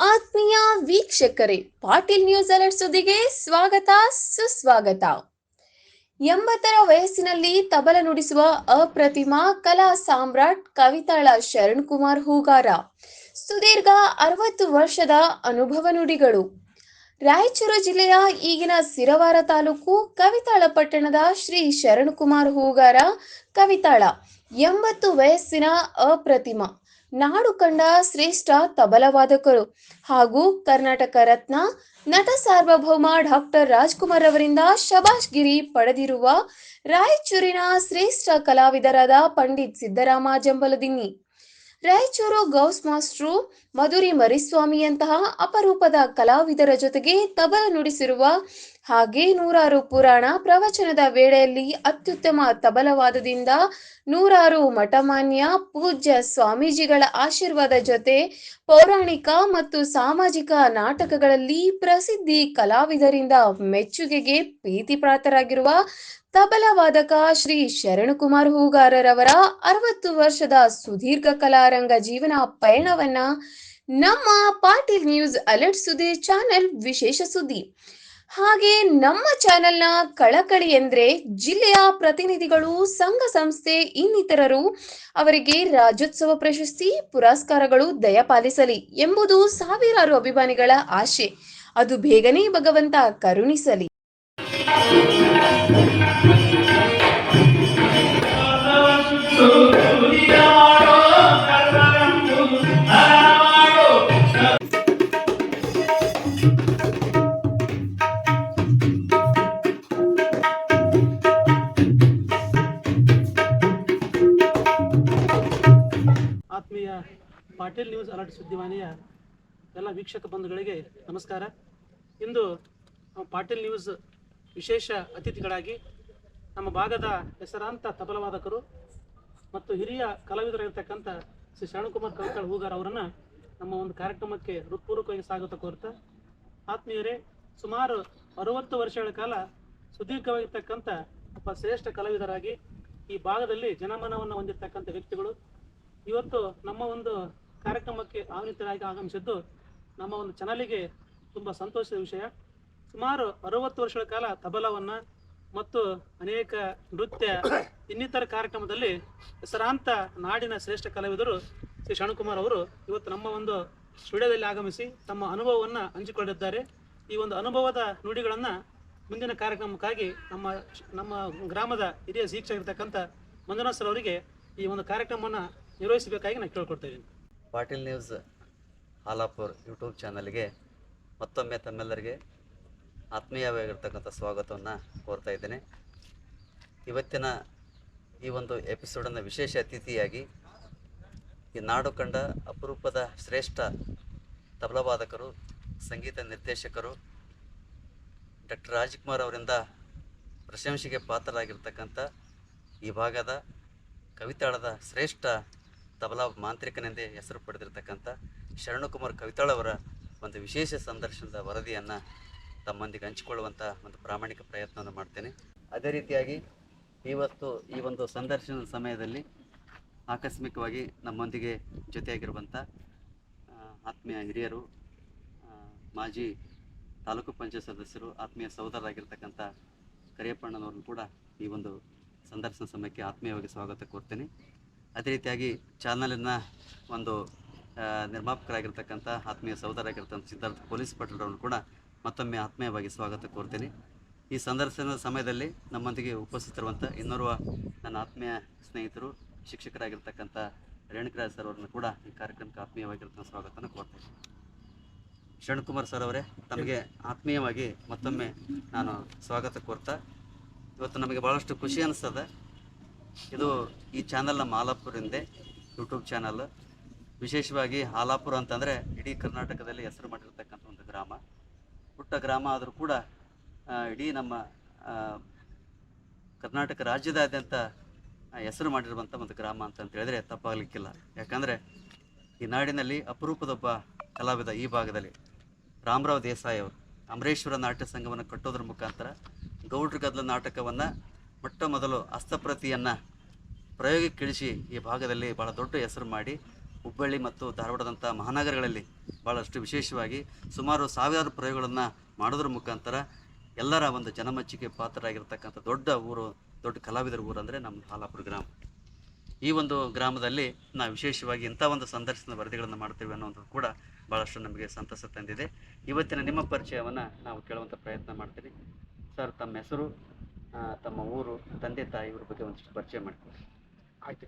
ಆತ್ಮೀಯ ವೀಕ್ಷಕರೇ, Patil news alert ಸುದ್ದಿಗೆ ಸ್ವಾಗತ, ಸುಸ್ವಾಗತ. ಎಂಬತ್ತರ ವಯಸ್ಸಿನಲ್ಲಿ ತಬಲ ನುಡಿಸುವ ಅಪ್ರತಿಮ ಕಲಾ ಸಾಮ್ರಾಟ್ ಕವಿತಾಳ ಶರಣ್ ಕುಮಾರ್ ಹೂಗಾರ. ಸುದೀರ್ಘ ಅರವತ್ತು ವರ್ಷದ ಅನುಭವ ನುಡಿಗಳು. ರಾಯಚೂರು ಜಿಲ್ಲೆಯ ಈಗಿನ ಸಿರವಾರ ತಾಲೂಕು ಕವಿತಾಳ ಪಟ್ಟಣದ ಶ್ರೀ ಶರಣ್ ಕುಮಾರ್ ಹೂಗಾರ ಕವಿತಾಳ. ಎಂಬತ್ತು ವಯಸ್ಸಿನ ಅಪ್ರತಿಮ. ನಾಡು ಕಂಡ ಶ್ರೇಷ್ಠ ತಬಲವಾದಕರು ಹಾಗೂ ಕರ್ನಾಟಕ ರತ್ನ ನಟ ಸಾರ್ವಭೌಮ ಡಾಕ್ಟರ್ ರಾಜ್ಕುಮಾರ್ ಅವರಿಂದ ಶಬಾಷ್ ಗಿರಿ ಪಡೆದಿರುವ ರಾಯಚೂರಿನ ಶ್ರೇಷ್ಠ ಕಲಾವಿದರಾದ ಪಂಡಿತ್ ಸಿದ್ದರಾಮ ಜಂಬಲದಿನ್ನಿ. ರಾಯಚೂರು ಗೌಸ್ ಮಾಸ್ಟ್ರು ಮಧುರಿ ಮರಿಸ್ವಾಮಿಯಂತಹ ಅಪರೂಪದ ಕಲಾವಿದರ ಜೊತೆಗೆ ತಬಲ ನುಡಿಸಿರುವ ಹಾಗೆ ನೂರಾರು ಪುರಾಣ ಪ್ರವಚನದ ವೇಳೆಯಲ್ಲಿ ಅತ್ಯುತ್ತಮ ತಬಲವಾದದಿಂದ ನೂರಾರು ಮಠಮಾನ್ಯ ಪೂಜ್ಯ ಸ್ವಾಮೀಜಿಗಳ ಆಶೀರ್ವಾದ ಜೊತೆ ಪೌರಾಣಿಕ ಮತ್ತು ಸಾಮಾಜಿಕ ನಾಟಕಗಳಲ್ಲಿ ಪ್ರಸಿದ್ಧಿ ಕಲಾವಿದರಿಂದ ಮೆಚ್ಚುಗೆಗೆ ಪ್ರೀತಿಪ್ರಾತರಾಗಿರುವ ತಬಲವಾದಕ ಶ್ರೀ ಶರಣಕುಮಾರ್ ಹೂಗಾರರವರ ಅರವತ್ತು ವರ್ಷದ ಸುದೀರ್ಘ ಕಲಾರಂಗ ಜೀವನ ಪಯಣವನ್ನ ನಮ್ಮ ಪಾಟೀಲ್ ನ್ಯೂಸ್ ಅಲರ್ಟ್ ಸುದ್ದಿ ಚಾನೆಲ್ ವಿಶೇಷ ಸುದ್ದಿ. ಹಾಗೆ ನಮ್ಮ ಚಾನೆಲ್ನ ಕಳಕಳಿ ಎಂದ್ರೆ ಜಿಲ್ಲೆಯ ಪ್ರತಿನಿಧಿಗಳು, ಸಂಘ ಸಂಸ್ಥೆ ಇನ್ನಿತರರು. ಅವರಿಗೆ ರಾಜ್ಯೋತ್ಸವ ಪ್ರಶಸ್ತಿ, ಪುರಸ್ಕಾರಗಳು ದಯಪಾಲಿಸಲಿ ಎಂಬುದು ಸಾವಿರಾರು ಅಭಿಮಾನಿಗಳ ಆಶೆ. ಅದು ಬೇಗನೆ ಭಗವಂತ ಕರುಣಿಸಲಿ. ಪಾಟೀಲ್ ನ್ಯೂಸ್ ಅಲರ್ಟ್ ಸುದ್ದಿವಾಹಿನಿಯ ಎಲ್ಲ ವೀಕ್ಷಕ ಬಂಧುಗಳಿಗೆ ನಮಸ್ಕಾರ. ಇಂದು ಪಾಟೀಲ್ ನ್ಯೂಸ್ ವಿಶೇಷ ಅತಿಥಿಗಳಾಗಿ ನಮ್ಮ ಭಾಗದ ಹೆಸರಾಂತ ತಬಲವಾದಕರು ಮತ್ತು ಹಿರಿಯ ಕಲಾವಿದರಾಗಿರ್ತಕ್ಕಂಥ ಶ್ರೀ ಶರಣಕುಮಾರ್ ಕವಿತಾಳ್ ಹೂಗಾರ್ ಅವರನ್ನು ನಮ್ಮ ಒಂದು ಕಾರ್ಯಕ್ರಮಕ್ಕೆ ಹೃತ್ಪೂರ್ವಕವಾಗಿ ಸ್ವಾಗತ ಕೋರ್ತಾ. ಆತ್ಮೀಯರೇ, ಸುಮಾರು ಅರವತ್ತು ವರ್ಷಗಳ ಕಾಲ ಸುದೀರ್ಘವಾಗಿರ್ತಕ್ಕಂಥ ಒಬ್ಬ ಶ್ರೇಷ್ಠ ಕಲಾವಿದರಾಗಿ ಈ ಭಾಗದಲ್ಲಿ ಜನಮನವನ್ನು ಹೊಂದಿರತಕ್ಕಂಥ ವ್ಯಕ್ತಿಗಳು. ಇವತ್ತು ನಮ್ಮ ಒಂದು ಕಾರ್ಯಕ್ರಮಕ್ಕೆ ಆಹ್ವಾನಿತರಾಗಿ ಆಗಮಿಸಿದ್ದು ನಮ್ಮ ಒಂದು ಚಾನಲಿಗೆ ತುಂಬ ಸಂತೋಷದ ವಿಷಯ. ಸುಮಾರು ಅರವತ್ತು ವರ್ಷಗಳ ಕಾಲ ತಬಲವನ್ನು ಮತ್ತು ಅನೇಕ ನೃತ್ಯ ಇನ್ನಿತರ ಕಾರ್ಯಕ್ರಮದಲ್ಲಿ ಹೆಸರಾಂತ ನಾಡಿನ ಶ್ರೇಷ್ಠ ಕಲಾವಿದರು ಶ್ರೀ ಶರಣಕುಮಾರ್ ಅವರು ಇವತ್ತು ನಮ್ಮ ಒಂದು ಸ್ಟುಡಿಯೋದಲ್ಲಿ ಆಗಮಿಸಿ ತಮ್ಮ ಅನುಭವವನ್ನು ಹಂಚಿಕೊಂಡಿದ್ದಾರೆ. ಈ ಒಂದು ಅನುಭವದ ನುಡಿಗಳನ್ನು ಮುಂದಿನ ಕಾರ್ಯಕ್ರಮಕ್ಕಾಗಿ ನಮ್ಮ ನಮ್ಮ ಗ್ರಾಮದ ಹಿರಿಯ ಶಿಕ್ಷಕರಿರ್ತಕ್ಕಂಥ ಮಂಜುನಾಥ್ ಸರ್ ಅವರಿಗೆ ಈ ಒಂದು ಕಾರ್ಯಕ್ರಮವನ್ನು ನಿರ್ವಹಿಸಬೇಕಾಗಿ ನಾನು ಕೇಳ್ಕೊಡ್ತಾ ಇದ್ದೀನಿ. ಪಾಟೀಲ್ ನ್ಯೂಸ್, ಹಾಲಾಪುರ್ ಯೂಟ್ಯೂಬ್ ಚಾನಲ್ಗೆ ಮತ್ತೊಮ್ಮೆ ತಮ್ಮೆಲ್ಲರಿಗೆ ಆತ್ಮೀಯವಾಗಿರ್ತಕ್ಕಂಥ ಸ್ವಾಗತವನ್ನು ಕೋರ್ತಾ ಇದ್ದೇನೆ. ಇವತ್ತಿನ ಈ ಒಂದು ಎಪಿಸೋಡನ್ನು ವಿಶೇಷ ಅತಿಥಿಯಾಗಿ ಈ ನಾಡು ಕಂಡ ಅಪರೂಪದ ಶ್ರೇಷ್ಠ ತಬಲವಾದಕರು ಸಂಗೀತ ನಿರ್ದೇಶಕರು ಡಾಕ್ಟರ್ ರಾಜ್ಕುಮಾರ್ ಅವರಿಂದ ಪ್ರಶಂಸೆಗೆ ಪಾತ್ರರಾಗಿರ್ತಕ್ಕಂಥ ಈ ಭಾಗದ ಕವಿತಾಳದ ಶ್ರೇಷ್ಠ ತಬಲಾ ಮಾಂತ್ರಿಕನೆಂದೇ ಹೆಸರು ಪಡೆದಿರತಕ್ಕಂಥ ಶರಣಕುಮಾರ್ ಕವಿತಾಳ್ ಅವರ ಒಂದು ವಿಶೇಷ ಸಂದರ್ಶನದ ವರದಿಯನ್ನು ತಮ್ಮೊಂದಿಗೆ ಹಂಚಿಕೊಳ್ಳುವಂಥ ಒಂದು ಪ್ರಾಮಾಣಿಕ ಪ್ರಯತ್ನವನ್ನು ಮಾಡ್ತೇನೆ. ಅದೇ ರೀತಿಯಾಗಿ ಇವತ್ತು ಈ ಒಂದು ಸಂದರ್ಶನದ ಸಮಯದಲ್ಲಿ ಆಕಸ್ಮಿಕವಾಗಿ ನಮ್ಮೊಂದಿಗೆ ಜೊತೆಯಾಗಿರುವಂಥ ಆತ್ಮೀಯ ಹಿರಿಯರು ಮಾಜಿ ತಾಲೂಕು ಪಂಚಾಯತ್ ಸದಸ್ಯರು, ಆತ್ಮೀಯ ಸಹೋದರರಾಗಿರ್ತಕ್ಕಂಥ ಕರಿಯಪ್ಪಣ್ಣನವ್ರನ್ನು ಕೂಡ ಈ ಒಂದು ಸಂದರ್ಶನ ಸಮಯಕ್ಕೆ ಆತ್ಮೀಯವಾಗಿ ಸ್ವಾಗತ ಕೋರ್ತೇನೆ. ಅದೇ ರೀತಿಯಾಗಿ ಚಾನಲಿನ ಒಂದು ನಿರ್ಮಾಪಕರಾಗಿರ್ತಕ್ಕಂಥ ಆತ್ಮೀಯ ಸಹೋದರಾಗಿರ್ತಕ್ಕಂಥ ಸಿದ್ಧಾರ್ಥ ಪೊಲೀಸ್ ಪಟೇಲ್ರವ್ರನ್ನು ಕೂಡ ಮತ್ತೊಮ್ಮೆ ಆತ್ಮೀಯವಾಗಿ ಸ್ವಾಗತ ಕೋರ್ತೀನಿ. ಈ ಸಂದರ್ಶನದ ಸಮಯದಲ್ಲಿ ನಮ್ಮೊಂದಿಗೆ ಉಪಸ್ಥಿತಿರುವಂಥ ಇನ್ನೋರ್ವ ನನ್ನ ಆತ್ಮೀಯ ಸ್ನೇಹಿತರು, ಶಿಕ್ಷಕರಾಗಿರ್ತಕ್ಕಂಥ ರೇಣುಕರಾಜ್ ಸರ್ ಅವರನ್ನು ಕೂಡ ಈ ಕಾರ್ಯಕ್ರಮಕ್ಕೆ ಆತ್ಮೀಯವಾಗಿರ್ತಕ್ಕಂಥ ಸ್ವಾಗತನ ಕೋರ್ತೇನೆ. ಶರಣಕುಮಾರ್ ಸರ್ ಅವರೇ, ತಮಗೆ ಆತ್ಮೀಯವಾಗಿ ಮತ್ತೊಮ್ಮೆ ನಾನು ಸ್ವಾಗತ ಕೋರ್ತಾ, ಇವತ್ತು ನಮಗೆ ಭಾಳಷ್ಟು ಖುಷಿ ಅನಿಸ್ತದೆ. ಇದು ಈ ಚಾನಲ್ನ ಮಾಲಾಪುರಿಂದೆ ಯೂಟ್ಯೂಬ್ ಚಾನಲ್ ವಿಶೇಷವಾಗಿ ಹಾಲಾಪುರ ಅಂತಂದರೆ ಇಡೀ ಕರ್ನಾಟಕದಲ್ಲಿ ಹೆಸರು ಮಾಡಿರ್ತಕ್ಕಂಥ ಒಂದು ಗ್ರಾಮ. ಪುಟ್ಟ ಗ್ರಾಮ ಆದರೂ ಕೂಡ ಇಡೀ ನಮ್ಮ ಕರ್ನಾಟಕ ರಾಜ್ಯದಾದ್ಯಂತ ಹೆಸರು ಮಾಡಿರುವಂಥ ಒಂದು ಗ್ರಾಮ ಅಂತ ಹೇಳಿದ್ರೆ ತಪ್ಪಾಗಲಿಕ್ಕಿಲ್ಲ. ಯಾಕಂದರೆ ಈ ನಾಡಿನಲ್ಲಿ ಅಪರೂಪದೊಬ್ಬ ಕಲಾವಿದ ಈ ಭಾಗದಲ್ಲಿ, ರಾಮರಾವ್ ದೇಸಾಯಿ ಅವರು. ಅಮರೇಶ್ವರ ನಾಟ್ಯ ಸಂಘವನ್ನು ಕಟ್ಟೋದ್ರ ಮುಖಾಂತರ ಗೌಡ್ರ ಗದ್ದಲ ನಾಟಕವನ್ನು ಮೊಟ್ಟ ಮೊದಲು ಹಸ್ತಪ್ರತಿಯನ್ನು ಪ್ರಯೋಗಕ್ಕಿಳಿಸಿ ಈ ಭಾಗದಲ್ಲಿ ಭಾಳ ದೊಡ್ಡ ಹೆಸರು ಮಾಡಿ, ಹುಬ್ಬಳ್ಳಿ ಮತ್ತು ಧಾರವಾಡದಂಥ ಮಹಾನಗರಗಳಲ್ಲಿ ಭಾಳಷ್ಟು ವಿಶೇಷವಾಗಿ ಸುಮಾರು ಸಾವಿರಾರು ಪ್ರಯೋಗಗಳನ್ನು ಮಾಡೋದ್ರ ಮುಖಾಂತರ ಎಲ್ಲರ ಒಂದು ಜನಮಚ್ಚಿಗೆ ಪಾತ್ರರಾಗಿರ್ತಕ್ಕಂಥ ದೊಡ್ಡ ಊರು, ದೊಡ್ಡ ಕಲಾವಿದರ ಊರು ಅಂದರೆ ನಮ್ಮ ಹಾಲಾಪುರ ಗ್ರಾಮ. ಈ ಒಂದು ಗ್ರಾಮದಲ್ಲಿ ನಾವು ವಿಶೇಷವಾಗಿ ಇಂಥ ಒಂದು ಸಂದರ್ಶನ ವರದಿಗಳನ್ನು ಮಾಡ್ತೇವೆ ಅನ್ನೋದು ಕೂಡ ಭಾಳಷ್ಟು ನಮಗೆ ಸಂತಸ ತಂದಿದೆ. ಇವತ್ತಿನ ನಿಮ್ಮ ಪರಿಚಯವನ್ನು ನಾವು ಕೇಳುವಂಥ ಪ್ರಯತ್ನ ಮಾಡ್ತೀನಿ ಸರ್, ತಮ್ಮ ಹೆಸರು? ತಮ್ಮ ಊರು, ತಂದೆ ತಾಯಿ ಇವ್ರ ಬಗ್ಗೆ ಒಂದಿಷ್ಟು ಪರಿಚಯ ಮಾಡ್ತೀವಿ ಆಯ್ತು.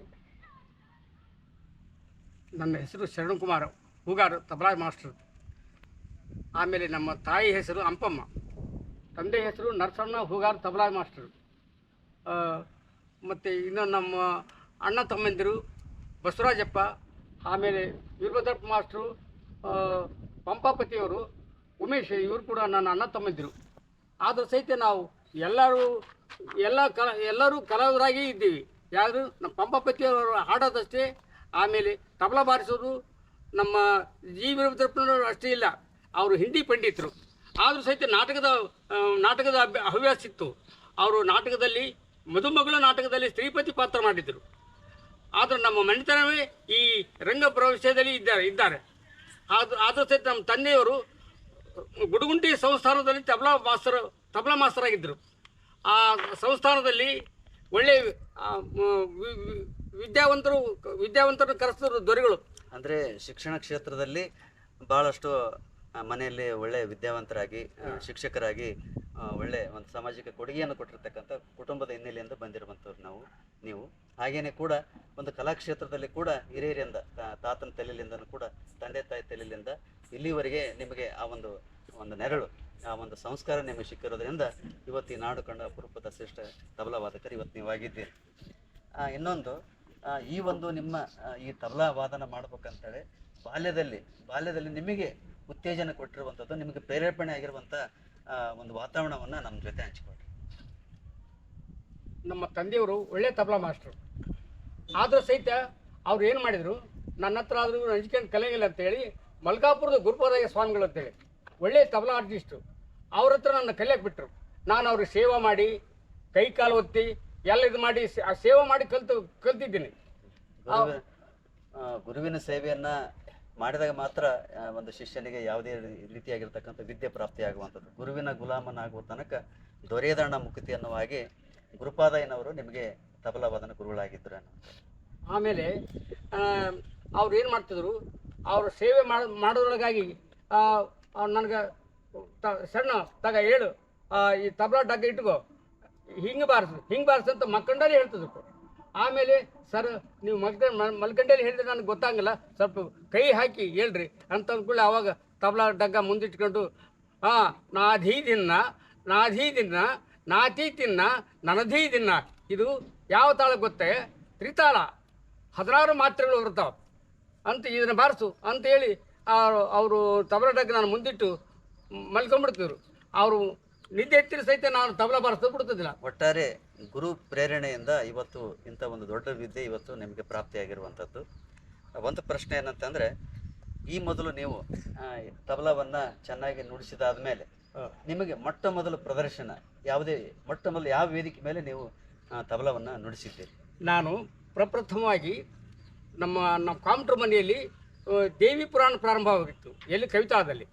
ನನ್ನ ಹೆಸರು ಶರಣಕುಮಾರ್, ಹೂಗಾರು, ತಬಲಾ ಮಾಸ್ಟರ್. ಆಮೇಲೆ ನಮ್ಮ ತಾಯಿ ಹೆಸರು ಅಂಪಮ್ಮ. ತಂದೆ ಹೆಸರು ನರಸಣ್ಣ, ಹೂಗಾರ್, ತಬಲಾ ಮಾಸ್ಟರ್. ಮತ್ತು ಇನ್ನು ನಮ್ಮ ಅಣ್ಣ ತಮ್ಮಂದಿರು ಬಸವರಾಜಪ್ಪ, ಆಮೇಲೆ ವೀರಭದ್ರಪ್ಪ ಮಾಸ್ಟ್ರು ಪಂಪಾಪತಿಯವರು, ಉಮೇಶ್, ಇವರು ಕೂಡ ನನ್ನ ಅಣ್ಣ ತಮ್ಮಂದಿರು. ಆದರೂ ಸಹಿತ ನಾವು ಎಲ್ಲರೂ, ಎಲ್ಲ ಕಲ, ಎಲ್ಲರೂ ಕಲಾವಿದರಾಗಿ ಇದ್ದೀವಿ. ಯಾರು ನಮ್ಮ ಪಂಪಾಪತಿಯವರು ಹಾಡೋದಷ್ಟೇ. ಆಮೇಲೆ ತಬಲಾ ಬಾರಿಸೋದು ನಮ್ಮ ಜಿ. ವೀರಭದ್ರಪ್ಪನವರು ಅಷ್ಟೇ ಇಲ್ಲ. ಅವರು ಹಿಂದಿ ಪಂಡಿತರು. ಆದರೂ ಸಹಿತ ನಾಟಕದ ನಾಟಕದ ಹವ್ಯಾಸ ಇತ್ತು. ಅವರು ನಾಟಕದಲ್ಲಿ ಮಧುಮಗಳ ನಾಟಕದಲ್ಲಿ ಸ್ತ್ರೀಪತಿ ಪಾತ್ರ ಮಾಡಿದ್ದರು ಆದರೂ ನಮ್ಮ ಮನೆತನವೇ ಈ ರಂಗ ಪ್ರವೇಶದಲ್ಲಿ ಇದ್ದಾರೆ ಇದ್ದಾರೆ. ಆದ, ಆದರೂ ಸಹಿತ ನಮ್ಮ ತಂದೆಯವರು ಗುಡುಗುಂಟಿ ಸಂಸ್ಥಾನದಲ್ಲಿ ತಬಲಾ ಮಾಸ್ತರ್ ತಬಲಾ ಮಾಸ್ತರ್ ಆಗಿದ್ದರು. ಆ ಸಂಸ್ಥಾನದಲ್ಲಿ ಒಳ್ಳೆಯ ವಿದ್ಯಾವಂತರು ವಿದ್ಯಾವಂತರನ್ನು ಕರೆಸಿದ್ರು ದೊರೆಗಳು. ಅಂದರೆ ಶಿಕ್ಷಣ ಕ್ಷೇತ್ರದಲ್ಲಿ ಭಾಳಷ್ಟು ಮನೆಯಲ್ಲಿ ಒಳ್ಳೆಯ ವಿದ್ಯಾವಂತರಾಗಿ ಶಿಕ್ಷಕರಾಗಿ ಒಳ್ಳೆ ಒಂದು ಸಾಮಾಜಿಕ ಕೊಡುಗೆಯನ್ನು ಕೊಟ್ಟಿರ್ತಕ್ಕಂಥ ಕುಟುಂಬದ ಹಿನ್ನೆಲೆಯಿಂದ ಬಂದಿರುವಂಥವ್ರು ನಾವು ನೀವು. ಹಾಗೆಯೇ ಕೂಡ ಒಂದು ಕಲಾಕ್ಷೇತ್ರದಲ್ಲಿ ಕೂಡ ಹಿರಿಯರಿಂದ ತಾತನ ತಲೆಲಿಂದನೂ ಕೂಡ ತಂದೆ ತಾಯಿ ತಲೆಯಿಂದ ಇಲ್ಲಿವರೆಗೆ ನಿಮಗೆ ಆ ಒಂದು ಒಂದು ನೆರಳು. ಆ ಒಂದು ಸಂಸ್ಕಾರ ನಿಮಗೆ ಸಿಕ್ಕಿರೋದ್ರಿಂದ ಇವತ್ತು ಈ ನಾಡು ಕಂಡ ಅಪರೂಪದ ಶ್ರೇಷ್ಠ ತಬಲಾ ವಾದಕರು ಇವತ್ತು ನೀವಾಗಿದ್ದೀರಿ. ಇನ್ನೊಂದು ಈ ಒಂದು ನಿಮ್ಮ ಈ ತಬಲಾ ವಾದನ ಮಾಡ್ಬೇಕಂತೇಳಿ ಬಾಲ್ಯದಲ್ಲಿ ಬಾಲ್ಯದಲ್ಲಿ ನಿಮಗೆ ಉತ್ತೇಜನ ಕೊಟ್ಟಿರುವಂಥದ್ದು, ನಿಮಗೆ ಪ್ರೇರೇಪಣೆ ಆಗಿರುವಂಥ ಒಂದು ವಾತಾವರಣವನ್ನು ನಮ್ಮ ಜೊತೆ ಹಂಚಿಕೊಡ್ರಿ ನಮ್ಮ ತಂದೆಯವರು ಒಳ್ಳೆ ತಬಲಾ ಮಾಸ್ಟ್ರು. ಆದರೂ ಸಹಿತ ಅವ್ರು ಏನು ಮಾಡಿದರು, ನನ್ನ ಹತ್ರ ಆದರೂ ಅಂಜಿಕೊಂಡು ಕಲೆಗಿಲ್ಲ ಅಂತೇಳಿ ಮಲ್ಕಾಪುರದ ಗುರುಪದಯ್ಯ ಸ್ವಾಮಿಗಳು ಅಂತೇಳಿ ಒಳ್ಳೆ ತಬಲಾ ಆರ್ಟಿಸ್ಟು. ಅವ್ರ ಹತ್ರ ನನ್ನ ಕಲಿಯಕ್ಕೆ ಬಿಟ್ಟರು ನಾನು ಅವ್ರಿಗೆ ಸೇವೆ ಮಾಡಿ ಕೈ ಕಾಲು ಒತ್ತಿ ಎಲ್ಲ ಇದು ಮಾಡಿ ಸೇವೆ ಮಾಡಿ ಕಲ್ತು ಕಲ್ತಿದ್ದೀನಿ. ಗುರುವಿನ ಸೇವೆಯನ್ನ ಮಾಡಿದಾಗ ಮಾತ್ರ ಒಂದು ಶಿಷ್ಯನಿಗೆ ಯಾವುದೇ ರೀತಿಯಾಗಿರ್ತಕ್ಕಂಥ ವಿದ್ಯೆ ಪ್ರಾಪ್ತಿಯಾಗುವಂಥದ್ದು. ಗುರುವಿನ ಗುಲಾಮನಾಗುವ ತನಕ ದೊರೆಯದಣ್ಣ ಮುಕ್ತಿ ಅನ್ನುವ ಹಾಗೆ ಗುರುಪಾದಯ್ಯನವರು ನಿಮಗೆ ತಬಲವಾದನ ಗುರುಗಳಾಗಿದ್ದರು ಆಮೇಲೆ ಅವ್ರು ಏನು ಮಾಡ್ತಿದ್ರು? ಅವರು ಸೇವೆ ಮಾಡ ಮಾಡೋದ್ರೊಳಗಾಗಿ ನನಗೆ ಸಣ್ಣ, ತಗ ಹೇಳು ಈ ತಬಲಾ ಡಗ್ಗ ಇಟ್ಕೋ. ಹಿಂಗೆ ಬಾರಿಸು ಹಿಂಗೆ ಬಾರಿಸು ಅಂತ ಮಕ್ಕಂಡಲ್ಲಿ ಹೇಳ್ತದ ಆಮೇಲೆ, ಸರ್, ನೀವು ಮಲ್ಕ ಮಲ್ಕಂಡಲ್ಲಿ ಹೇಳಿದ್ರೆ ನನಗೆ ಗೊತ್ತಾಗಲ್ಲ. ಸ್ವಲ್ಪ ಕೈ ಹಾಕಿ ಹೇಳ್ರಿ. ಅಂತ ಅಂದ್ಕೊಳ್ಳಿ ಆವಾಗ ತಬಲಾ ಡಗ್ಗ ಮುಂದಿಟ್ಕೊಂಡು, ಹಾಂ, ನಾಧೀ ದಿನ ನಾಧೀ ದಿನ ನಾತಿ ತಿನ್ನ, ನನಧೀ ದಿನ ಇದು ಯಾವ ತಾಳ ಗೊತ್ತೇ? ತ್ರಿತಾಳ. ಹದಿನಾರು ಮಾತ್ರೆಗಳು ಬರ್ತಾವೆ ಅಂತ ಇದನ್ನು ಬಾರಿಸು ಅಂತ ಹೇಳಿ ಅವರು ತಬಲಾ ಡಗ್ಗ ನಾನು ಮುಂದಿಟ್ಟು ಮಲ್ಕೊಂಡ್ಬಿಡ್ತಿದ್ರು ಅವರು ನಿದ್ದೆ ಎತ್ತಿರ ಸಹಿತ ನಾನು ತಬಲಾ ಬಾರಿಸೋದು ಬಿಡ್ತಿದ್ದಿಲ್ಲ. ಒಟ್ಟಾರೆ ಗುರು ಪ್ರೇರಣೆಯಿಂದ ಇವತ್ತು ಇಂಥ ಒಂದು ದೊಡ್ಡ ವಿದ್ಯೆ ಇವತ್ತು ನಿಮಗೆ ಪ್ರಾಪ್ತಿಯಾಗಿರುವಂಥದ್ದು. ಒಂದು ಪ್ರಶ್ನೆ ಏನಂತಂದರೆ ಈ ಮೊದಲು ನೀವು ತಬಲವನ್ನು ಚೆನ್ನಾಗಿ ನುಡಿಸಿದಾದ ಮೇಲೆ ನಿಮಗೆ ಮೊಟ್ಟ ಮೊದಲು ಪ್ರದರ್ಶನ ಯಾವುದೇ ಮೊಟ್ಟ ಮೊದಲು ಯಾವ ವೇದಿಕೆ ಮೇಲೆ ನೀವು ತಬಲವನ್ನು ನುಡಿಸಿದ್ದೀರಿ? ನಾನು ಪ್ರಪ್ರಥಮವಾಗಿ ನಮ್ಮ ನಮ್ಮ ಕಾಮಟ್ರ ಮನೆಯಲ್ಲಿ ದೇವಿ ಪುರಾಣ ಪ್ರಾರಂಭವಾಗಿತ್ತು ಎಲ್ಲಿ ಕವಿತಾದಲ್ಲಿ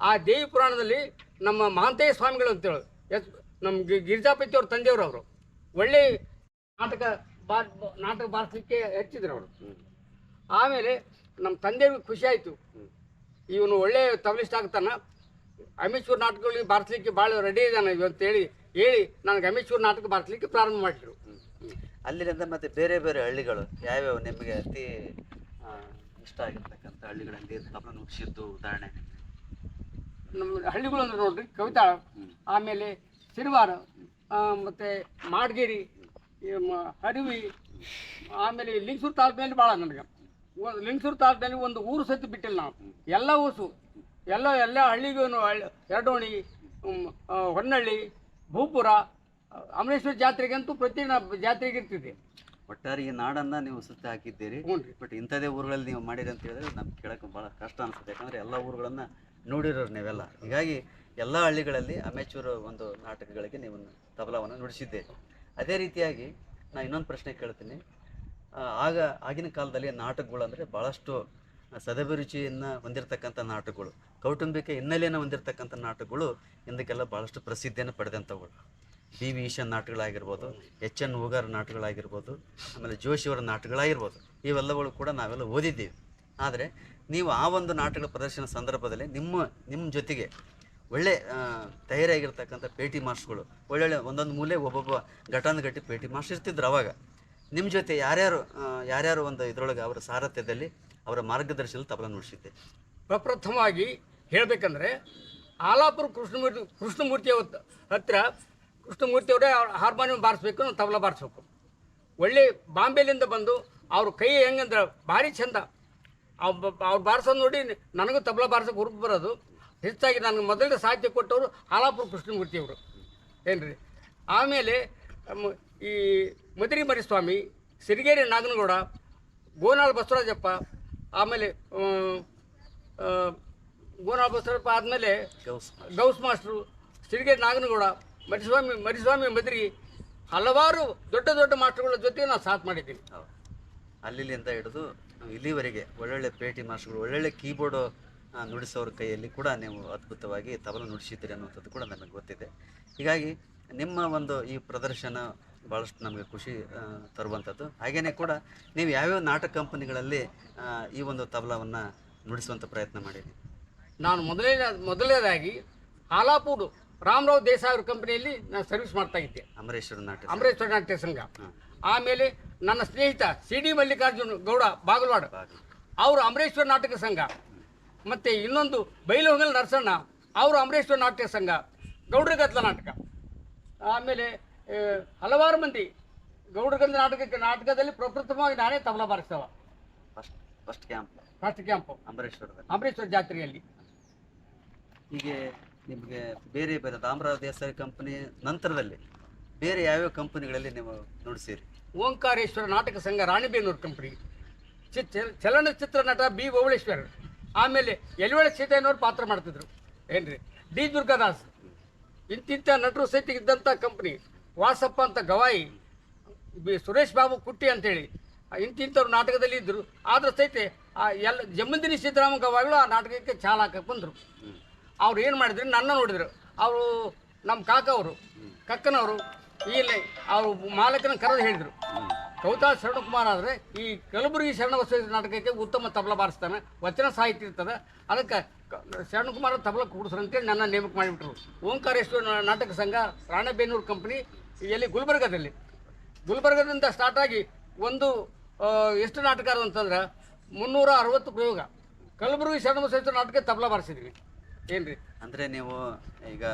ಆ ದೇವಿ ಪುರಾಣದಲ್ಲಿ ನಮ್ಮ ಮಹಾಂತೇಯ ಸ್ವಾಮಿಗಳು ಅಂತೇಳಿ, ಎಸ್ ನಮ್ಮ ಗಿ- ಗಿರಿಜಾಪತಿ ಅವ್ರ ತಂದೆಯವರು ಅವರು. ಒಳ್ಳೆ ನಾಟಕ ಬಾ ನಾಟಕ ಬಾರಿಸಲಿಕ್ಕೆ ಹೆಚ್ಚಿದ್ರು ಅವರು. ಆಮೇಲೆ ನಮ್ಮ ತಂದೆಯವ್ರಿಗೆ ಖುಷಿ ಆಯಿತು. ಇವನು ಒಳ್ಳೆ ತಬಲಿಸ್ಟ್ ಆಗ್ತಾನೆ. ಅಮೇಶ್ವರ ನಾಟಕಗಳಿಗೆ ಬಾರಿಸಲಿಕ್ಕೆ ಭಾಳ ರೆಡಿ ಇದ್ದಾನೆ ಇವ ಅಂತೇಳಿ ಹೇಳಿ ನನಗೆ ಅಮೇಶ್ವರ ನಾಟಕ ಬಾರಿಸಲಿಕ್ಕೆ ಪ್ರಾರಂಭ ಮಾಡಿದರು. ಅಲ್ಲಿಂದ ಮತ್ತೆ ಬೇರೆ ಬೇರೆ ಹಳ್ಳಿಗಳು ಯಾವ್ಯಾವ ನಿಮಗೆ ಅತಿ ಇಷ್ಟ ಆಗಿರ್ತಕ್ಕಂಥ ಹಳ್ಳಿಗಳಲ್ಲಿ ತಬಲ ನುಡಿಸಿದ್ದು ಉದಾಹರಣೆ. ನಮ್ಮ ಹಳ್ಳಿಗಳಂದ್ರೆ ನೋಡ್ರಿ ಕವಿತಾ ಆಮೇಲೆ ಸಿರಿವಾರ ಮತ್ತು ಮಾಡಗೇರಿ ಹರಿವಿ ಆಮೇಲೆ ಲಿಂಗಸೂರು ತಾಲೂಕಿನಲ್ಲಿ ಭಾಳ ನನಗೆ ಲಿಂಗಸೂರು ತಾಲೂಕಿನಲ್ಲಿ ಒಂದು ಊರು ಸತಿ ಬಿಟ್ಟಿಲ್ಲ ನಾವು. ಎಲ್ಲ ಊಸು ಎಲ್ಲ ಎಲ್ಲ ಹಳ್ಳಿಗೂ ಹಳ್ಳಿ ಎರಡೋಣಿ ಹೊನ್ನಳ್ಳಿ ಭೂಪುರ ಅಮರೇಶ್ವರ ಜಾತ್ರೆಗಂತೂ ಪ್ರತಿ ಜಾತ್ರೆಗೆ ಇರ್ತಿದೆ ಒಟ್ಟಾರೆ ಈ ನಾಡನ್ನ ನೀವು ಸುತ್ತಿ ಹಾಕಿದ್ದೀರಿ. ಬಟ್ ಇಂಥದೇ ಊರುಗಳಲ್ಲಿ ನೀವು ಮಾಡಿರಿ ಅಂತ ಹೇಳಿದ್ರೆ ನಮ್ಗೆ ಕೇಳಕ್ಕೆ ಭಾಳ ಕಷ್ಟ ಅನಿಸುತ್ತೆ. ಯಾಕಂದ್ರೆ ಎಲ್ಲ ಊರುಗಳನ್ನ ನೋಡಿರೋರು ನೀವೆಲ್ಲ. ಹೀಗಾಗಿ ಎಲ್ಲ ಹಳ್ಳಿಗಳಲ್ಲಿ ಅಮೇಚೂರು ಒಂದು ನಾಟಕಗಳಿಗೆ ನೀವು ತಬಲವನ್ನು ನುಡಿಸಿದ್ದೀರಿ. ಅದೇ ರೀತಿಯಾಗಿ ನಾನು ಇನ್ನೊಂದು ಪ್ರಶ್ನೆ ಕೇಳ್ತೀನಿ. ಆಗ ಆಗಿನ ಕಾಲದಲ್ಲಿ ನಾಟಕಗಳು ಅಂದರೆ ಭಾಳಷ್ಟು ಸದಭಿರುಚಿಯನ್ನು ಹೊಂದಿರತಕ್ಕಂಥ ನಾಟಕಗಳು. ಕೌಟುಂಬಿಕ ಹಿನ್ನೆಲೆಯನ್ನು ಹೊಂದಿರತಕ್ಕಂಥ ನಾಟಕಗಳು ಇಂದಕ್ಕೆಲ್ಲ ಭಾಳಷ್ಟು ಪ್ರಸಿದ್ಧಿಯನ್ನು ಪಡೆದಂಥವುಗಳು ಬಿ ವಿ ಈಶನ್ ನಾಟಕಗಳಾಗಿರ್ಬೋದು, ಎಚ್ ಎನ್ ಹೂಗಾರ್ ನಾಟಕಗಳಾಗಿರ್ಬೋದು, ಆಮೇಲೆ ಜೋಶಿಯವರ ನಾಟಕಗಳಾಗಿರ್ಬೋದು ಇವೆಲ್ಲಗಳು ಕೂಡ ನಾವೆಲ್ಲ ಓದಿದ್ದೀವಿ. ಆದರೆ ನೀವು ಆ ಒಂದು ನಾಟಕಗಳ ಪ್ರದರ್ಶನ ಸಂದರ್ಭದಲ್ಲಿ ನಿಮ್ಮ ನಿಮ್ಮ ಜೊತೆಗೆ ಒಳ್ಳೆ ತಯಾರಿಯಾಗಿರ್ತಕ್ಕಂಥ ಪೇಟಿ ಮಾಸ್ಟ್ರುಗಳು ಒಳ್ಳೊಳ್ಳೆ ಒಂದೊಂದು ಮೂಲೆ ಒಬ್ಬೊಬ್ಬ ಗಟ್ಟಿ ಪೇಟಿ ಮಾಸ್ಟರ್ ಇರ್ತಿದ್ರು ಅವಾಗ. ನಿಮ್ಮ ಜೊತೆ ಯಾರ್ಯಾರು ಯಾರ್ಯಾರು ಒಂದು ಇದರೊಳಗೆ ಅವರ ಸಾರಥ್ಯದಲ್ಲಿ ಅವರ ಮಾರ್ಗದರ್ಶನದಲ್ಲಿ ತಬಲ ನುಡಿಸಿದ್ದೆ. ಪ್ರಪ್ರಥಮವಾಗಿ ಹೇಳಬೇಕಂದ್ರೆ, ಆಲಾಪುರ ಕೃಷ್ಣಮೂರ್ತಿ ಕೃಷ್ಣಮೂರ್ತಿ ಹತ್ರ ಕೃಷ್ಣಮೂರ್ತಿ ಅವರೇ ಹಾರ್ಮೋನಿಯಂ ಬಾರಿಸ್ಬೇಕು ನಾವು ತಬಲ ಬಾರಿಸ್ಬೇಕು. ಒಳ್ಳೆ ಬಾಂಬೆಲಿಂದ ಬಂದು ಅವ್ರ ಕೈ ಹೆಂಗಂದ್ರೆ ಭಾರಿ ಚಂದ. ಅವ್ರು ಅವ್ರು ಬಾರಿಸೋದು ನೋಡಿ ನನಗೂ ತಬಲ ಬಾರಿಸೋಕೆ ಹುರುಪು ಬರೋದು. ಹೆಚ್ಚಾಗಿ ನನಗೆ ಮೊದಲನೇ ಸಾಹಿತ್ಯ ಕೊಟ್ಟವರು ಆಲಾಪುರ ಕೃಷ್ಣಮೂರ್ತಿ ಅವರು. ಏನ್ರಿ? ಆಮೇಲೆ ಈ ಮದರಿ ಮರಿಸ್ವಾಮಿ ಸಿರಿಗೇರಿ ನಾಗನಗೌಡ ಗೋನಾಳ ಬಸವರಾಜಪ್ಪ ಆಮೇಲೆ ಗೋನಾಳ ಬಸವರಾಜಪ್ಪ ಆದಮೇಲೆ ಗೌಸ್ ಗೌಸ್ ಮಾಸ್ಟ್ರು ಸಿರಿಗೇರಿ ನಾಗನಗೌಡ ಮರಿಸ್ವಾಮಿ ಮರಿಸ್ವಾಮಿ ಮದ್ರಿ ಹಲವಾರು ದೊಡ್ಡ ದೊಡ್ಡ ಮಾಸ್ಟರ್ಗಳ ಜೊತೆ ನಾನು ಸಾಥ್ ಮಾಡಿದ್ದೀನಿ. ಅಲ್ಲಿಂದ ಹಿಡಿದು ಇಲ್ಲಿವರೆಗೆ ಒಳ್ಳೊಳ್ಳೆ ಪೇಟಿ ಮಾಸ್ಟರ್ಗಳು ಒಳ್ಳೊಳ್ಳೆ ಕೀಬೋರ್ಡು ನುಡಿಸೋರ ಕೈಯಲ್ಲಿ ಕೂಡ ನೀವು ಅದ್ಭುತವಾಗಿ ತಬಲ ನುಡಿಸಿದ್ದೀರಿ ಅನ್ನುವಂಥದ್ದು ಕೂಡ ನನಗೆ ಗೊತ್ತಿದೆ. ಹೀಗಾಗಿ ನಿಮ್ಮ ಒಂದು ಈ ಪ್ರದರ್ಶನ ಭಾಳಷ್ಟು ನಮಗೆ ಖುಷಿ ತರುವಂಥದ್ದು. ಹಾಗೆಯೇ ಕೂಡ ನೀವು ಯಾವ್ಯಾವ ನಾಟಕ ಕಂಪನಿಗಳಲ್ಲಿ ಈ ಒಂದು ತಬಲವನ್ನು ನುಡಿಸುವಂಥ ಪ್ರಯತ್ನ ಮಾಡಿದ್ದೀನಿ ನಾನು ಮೊದಲನೇ ಮೊದಲನೇದಾಗಿ ಹಾಲಾಪೂಡು. ರಾಮರಾವ್ ದೇಸಾಯಿ ಅವ್ರ ಕಂಪನಿಯಲ್ಲಿ ನಾನು ಸರ್ವಿಸ್ ಮಾಡ್ತಾ ಇದ್ದೆ. ಅಮರೇಶ್ವರ ನಾಟಕ ಅಮರೇಶ್ವರ ನಾಟ್ಯ ಸಂಘ. ಆಮೇಲೆ ನನ್ನ ಸ್ನೇಹಿತ ಸಿ ಡಿ ಮಲ್ಲಿಕಾರ್ಜುನ್ ಗೌಡ ಬಾಗಲವಾಡ. ಬಾಗಿ ಅವರು ಅಮರೇಶ್ವರ ನಾಟಕ ಸಂಘ. ಮತ್ತು ಇನ್ನೊಂದು ಬೈಲಹೊಂಗಲ್ ನರಸಣ್ಣ ಅವರು ಅಮರೇಶ್ವರ ನಾಟ್ಯ ಸಂಘ ಗೌಡ್ರಗದ್ಲ ನಾಟಕ. ಆಮೇಲೆ ಹಲವಾರು ಮಂದಿ ಗೌಡ್ರಗದ್ಲ ನಾಟಕಕ್ಕೆ ನಾಟಕದಲ್ಲಿ ಪ್ರಪ್ರಥಮವಾಗಿ ನಾನೇ tabla ಬಾರಿಸ್ತವ. First first camp. First camp. Amareshwara Amareshwara ಜಾತ್ರೆಯಲ್ಲಿ. ಹೀಗೆ ನಿಮಗೆ ಬೇರೆ ಬೇರೆ ರಾಮರಾವ್ ದೇಸಾಯಿ ಕಂಪನಿ ನಂತರದಲ್ಲಿ ಬೇರೆ ಯಾವ್ಯಾವ ಕಂಪನಿಗಳಲ್ಲಿ ನೀವು ನುಡಿಸಿರಿ? ಓಂಕಾರೇಶ್ವರ ನಾಟಕ ಸಂಘ ರಾಣಿಬೇನೂರು ಕಂಪನಿ ಚಿ- ಚಲ- ಚಲನಚಿತ್ರ ನಟ ಬಿ ಓವಳೇಶ್ವರ್ ಆಮೇಲೆ ಎಲ್ವಳ ಸೀತೆಯನ್ನವ್ರು ಪಾತ್ರ ಮಾಡ್ತಿದ್ರು. ಏನ್ರಿ? ಡಿ ದುರ್ಗಾದಾಸ್. ಇಂತಿಂಥ ನಟರು ಸಹಿತ ಇದ್ದಂಥ ಕಂಪ್ನಿ ವಾಸಪ್ಪ ಅಂತ ಗವಾಯಿ ಬಿ ಸುರೇಶ್ ಬಾಬು ಕುಟ್ಟಿ ಅಂತೇಳಿ. ಇಂತಿಂಥವ್ರು ನಾಟಕದಲ್ಲಿ ಇದ್ದರು ಆದ್ರೆ ಸಹಿತ ಆ ಎಲ್ಲ ಜಮ್ಮಂದಿನಿ ಸಿದ್ದರಾಮ ಗವಾಯಿಗಳು ಆ ನಾಟಕಕ್ಕೆ ಚಾಲ ಹಾಕಕ್ಕೆ ಬಂದರು ಅವ್ರು ಏನು ಮಾಡಿದ್ರು ನನ್ನ ನೋಡಿದ್ರು. ಅವರು ನಮ್ಮ ಕಾಕ ಅವರು, ಕಕ್ಕನವರು, ಇಲ್ಲಿ ಅವರು ಮಾಲಕನ ಕರೆದು ಹೇಳಿದರು. ಕೌತಾ ಶರಣಕುಮಾರ್ ಆದರೆ ಈ ಕಲಬುರಗಿ ಶರಣಬಸವ ನಾಟಕಕ್ಕೆ ಉತ್ತಮ ತಬಲ ಬಾರಿಸ್ತಾನೆ, ವಚನ ಸಾಹಿತ್ಯ ಇರ್ತದೆ. ಅದಕ್ಕೆ ಶರಣಕುಮಾರ ತಬಲ ಕೂಡಿಸ್ರು ಅಂತೇಳಿ ನನ್ನ ನೇಮಕ ಮಾಡಿಬಿಟ್ರು. ಓಂಕಾರೇಶ್ವರ ನಾಟಕ ಸಂಘ, ರಾಣೆಬೆನ್ನೂರು ಕಂಪ್ನಿ ಎಲ್ಲಿ ಗುಲ್ಬರ್ಗದಲ್ಲಿ. ಗುಲ್ಬರ್ಗದಿಂದ ಸ್ಟಾರ್ಟ್ ಆಗಿ ಒಂದು ಎಷ್ಟು ನಾಟಕ ಅಂತಂದ್ರೆ ಮುನ್ನೂರ ಅರವತ್ತು ಪ್ರಯೋಗ. ಕಲಬುರಗಿ ಶರಣಬಸವೇಶ್ವರ ನಾಟಕ ತಬಲ ಬಾರಿಸಿದ್ವಿ. ಏನ್ರಿ? ಅಂದ್ರೆ ನೀವು ಈಗ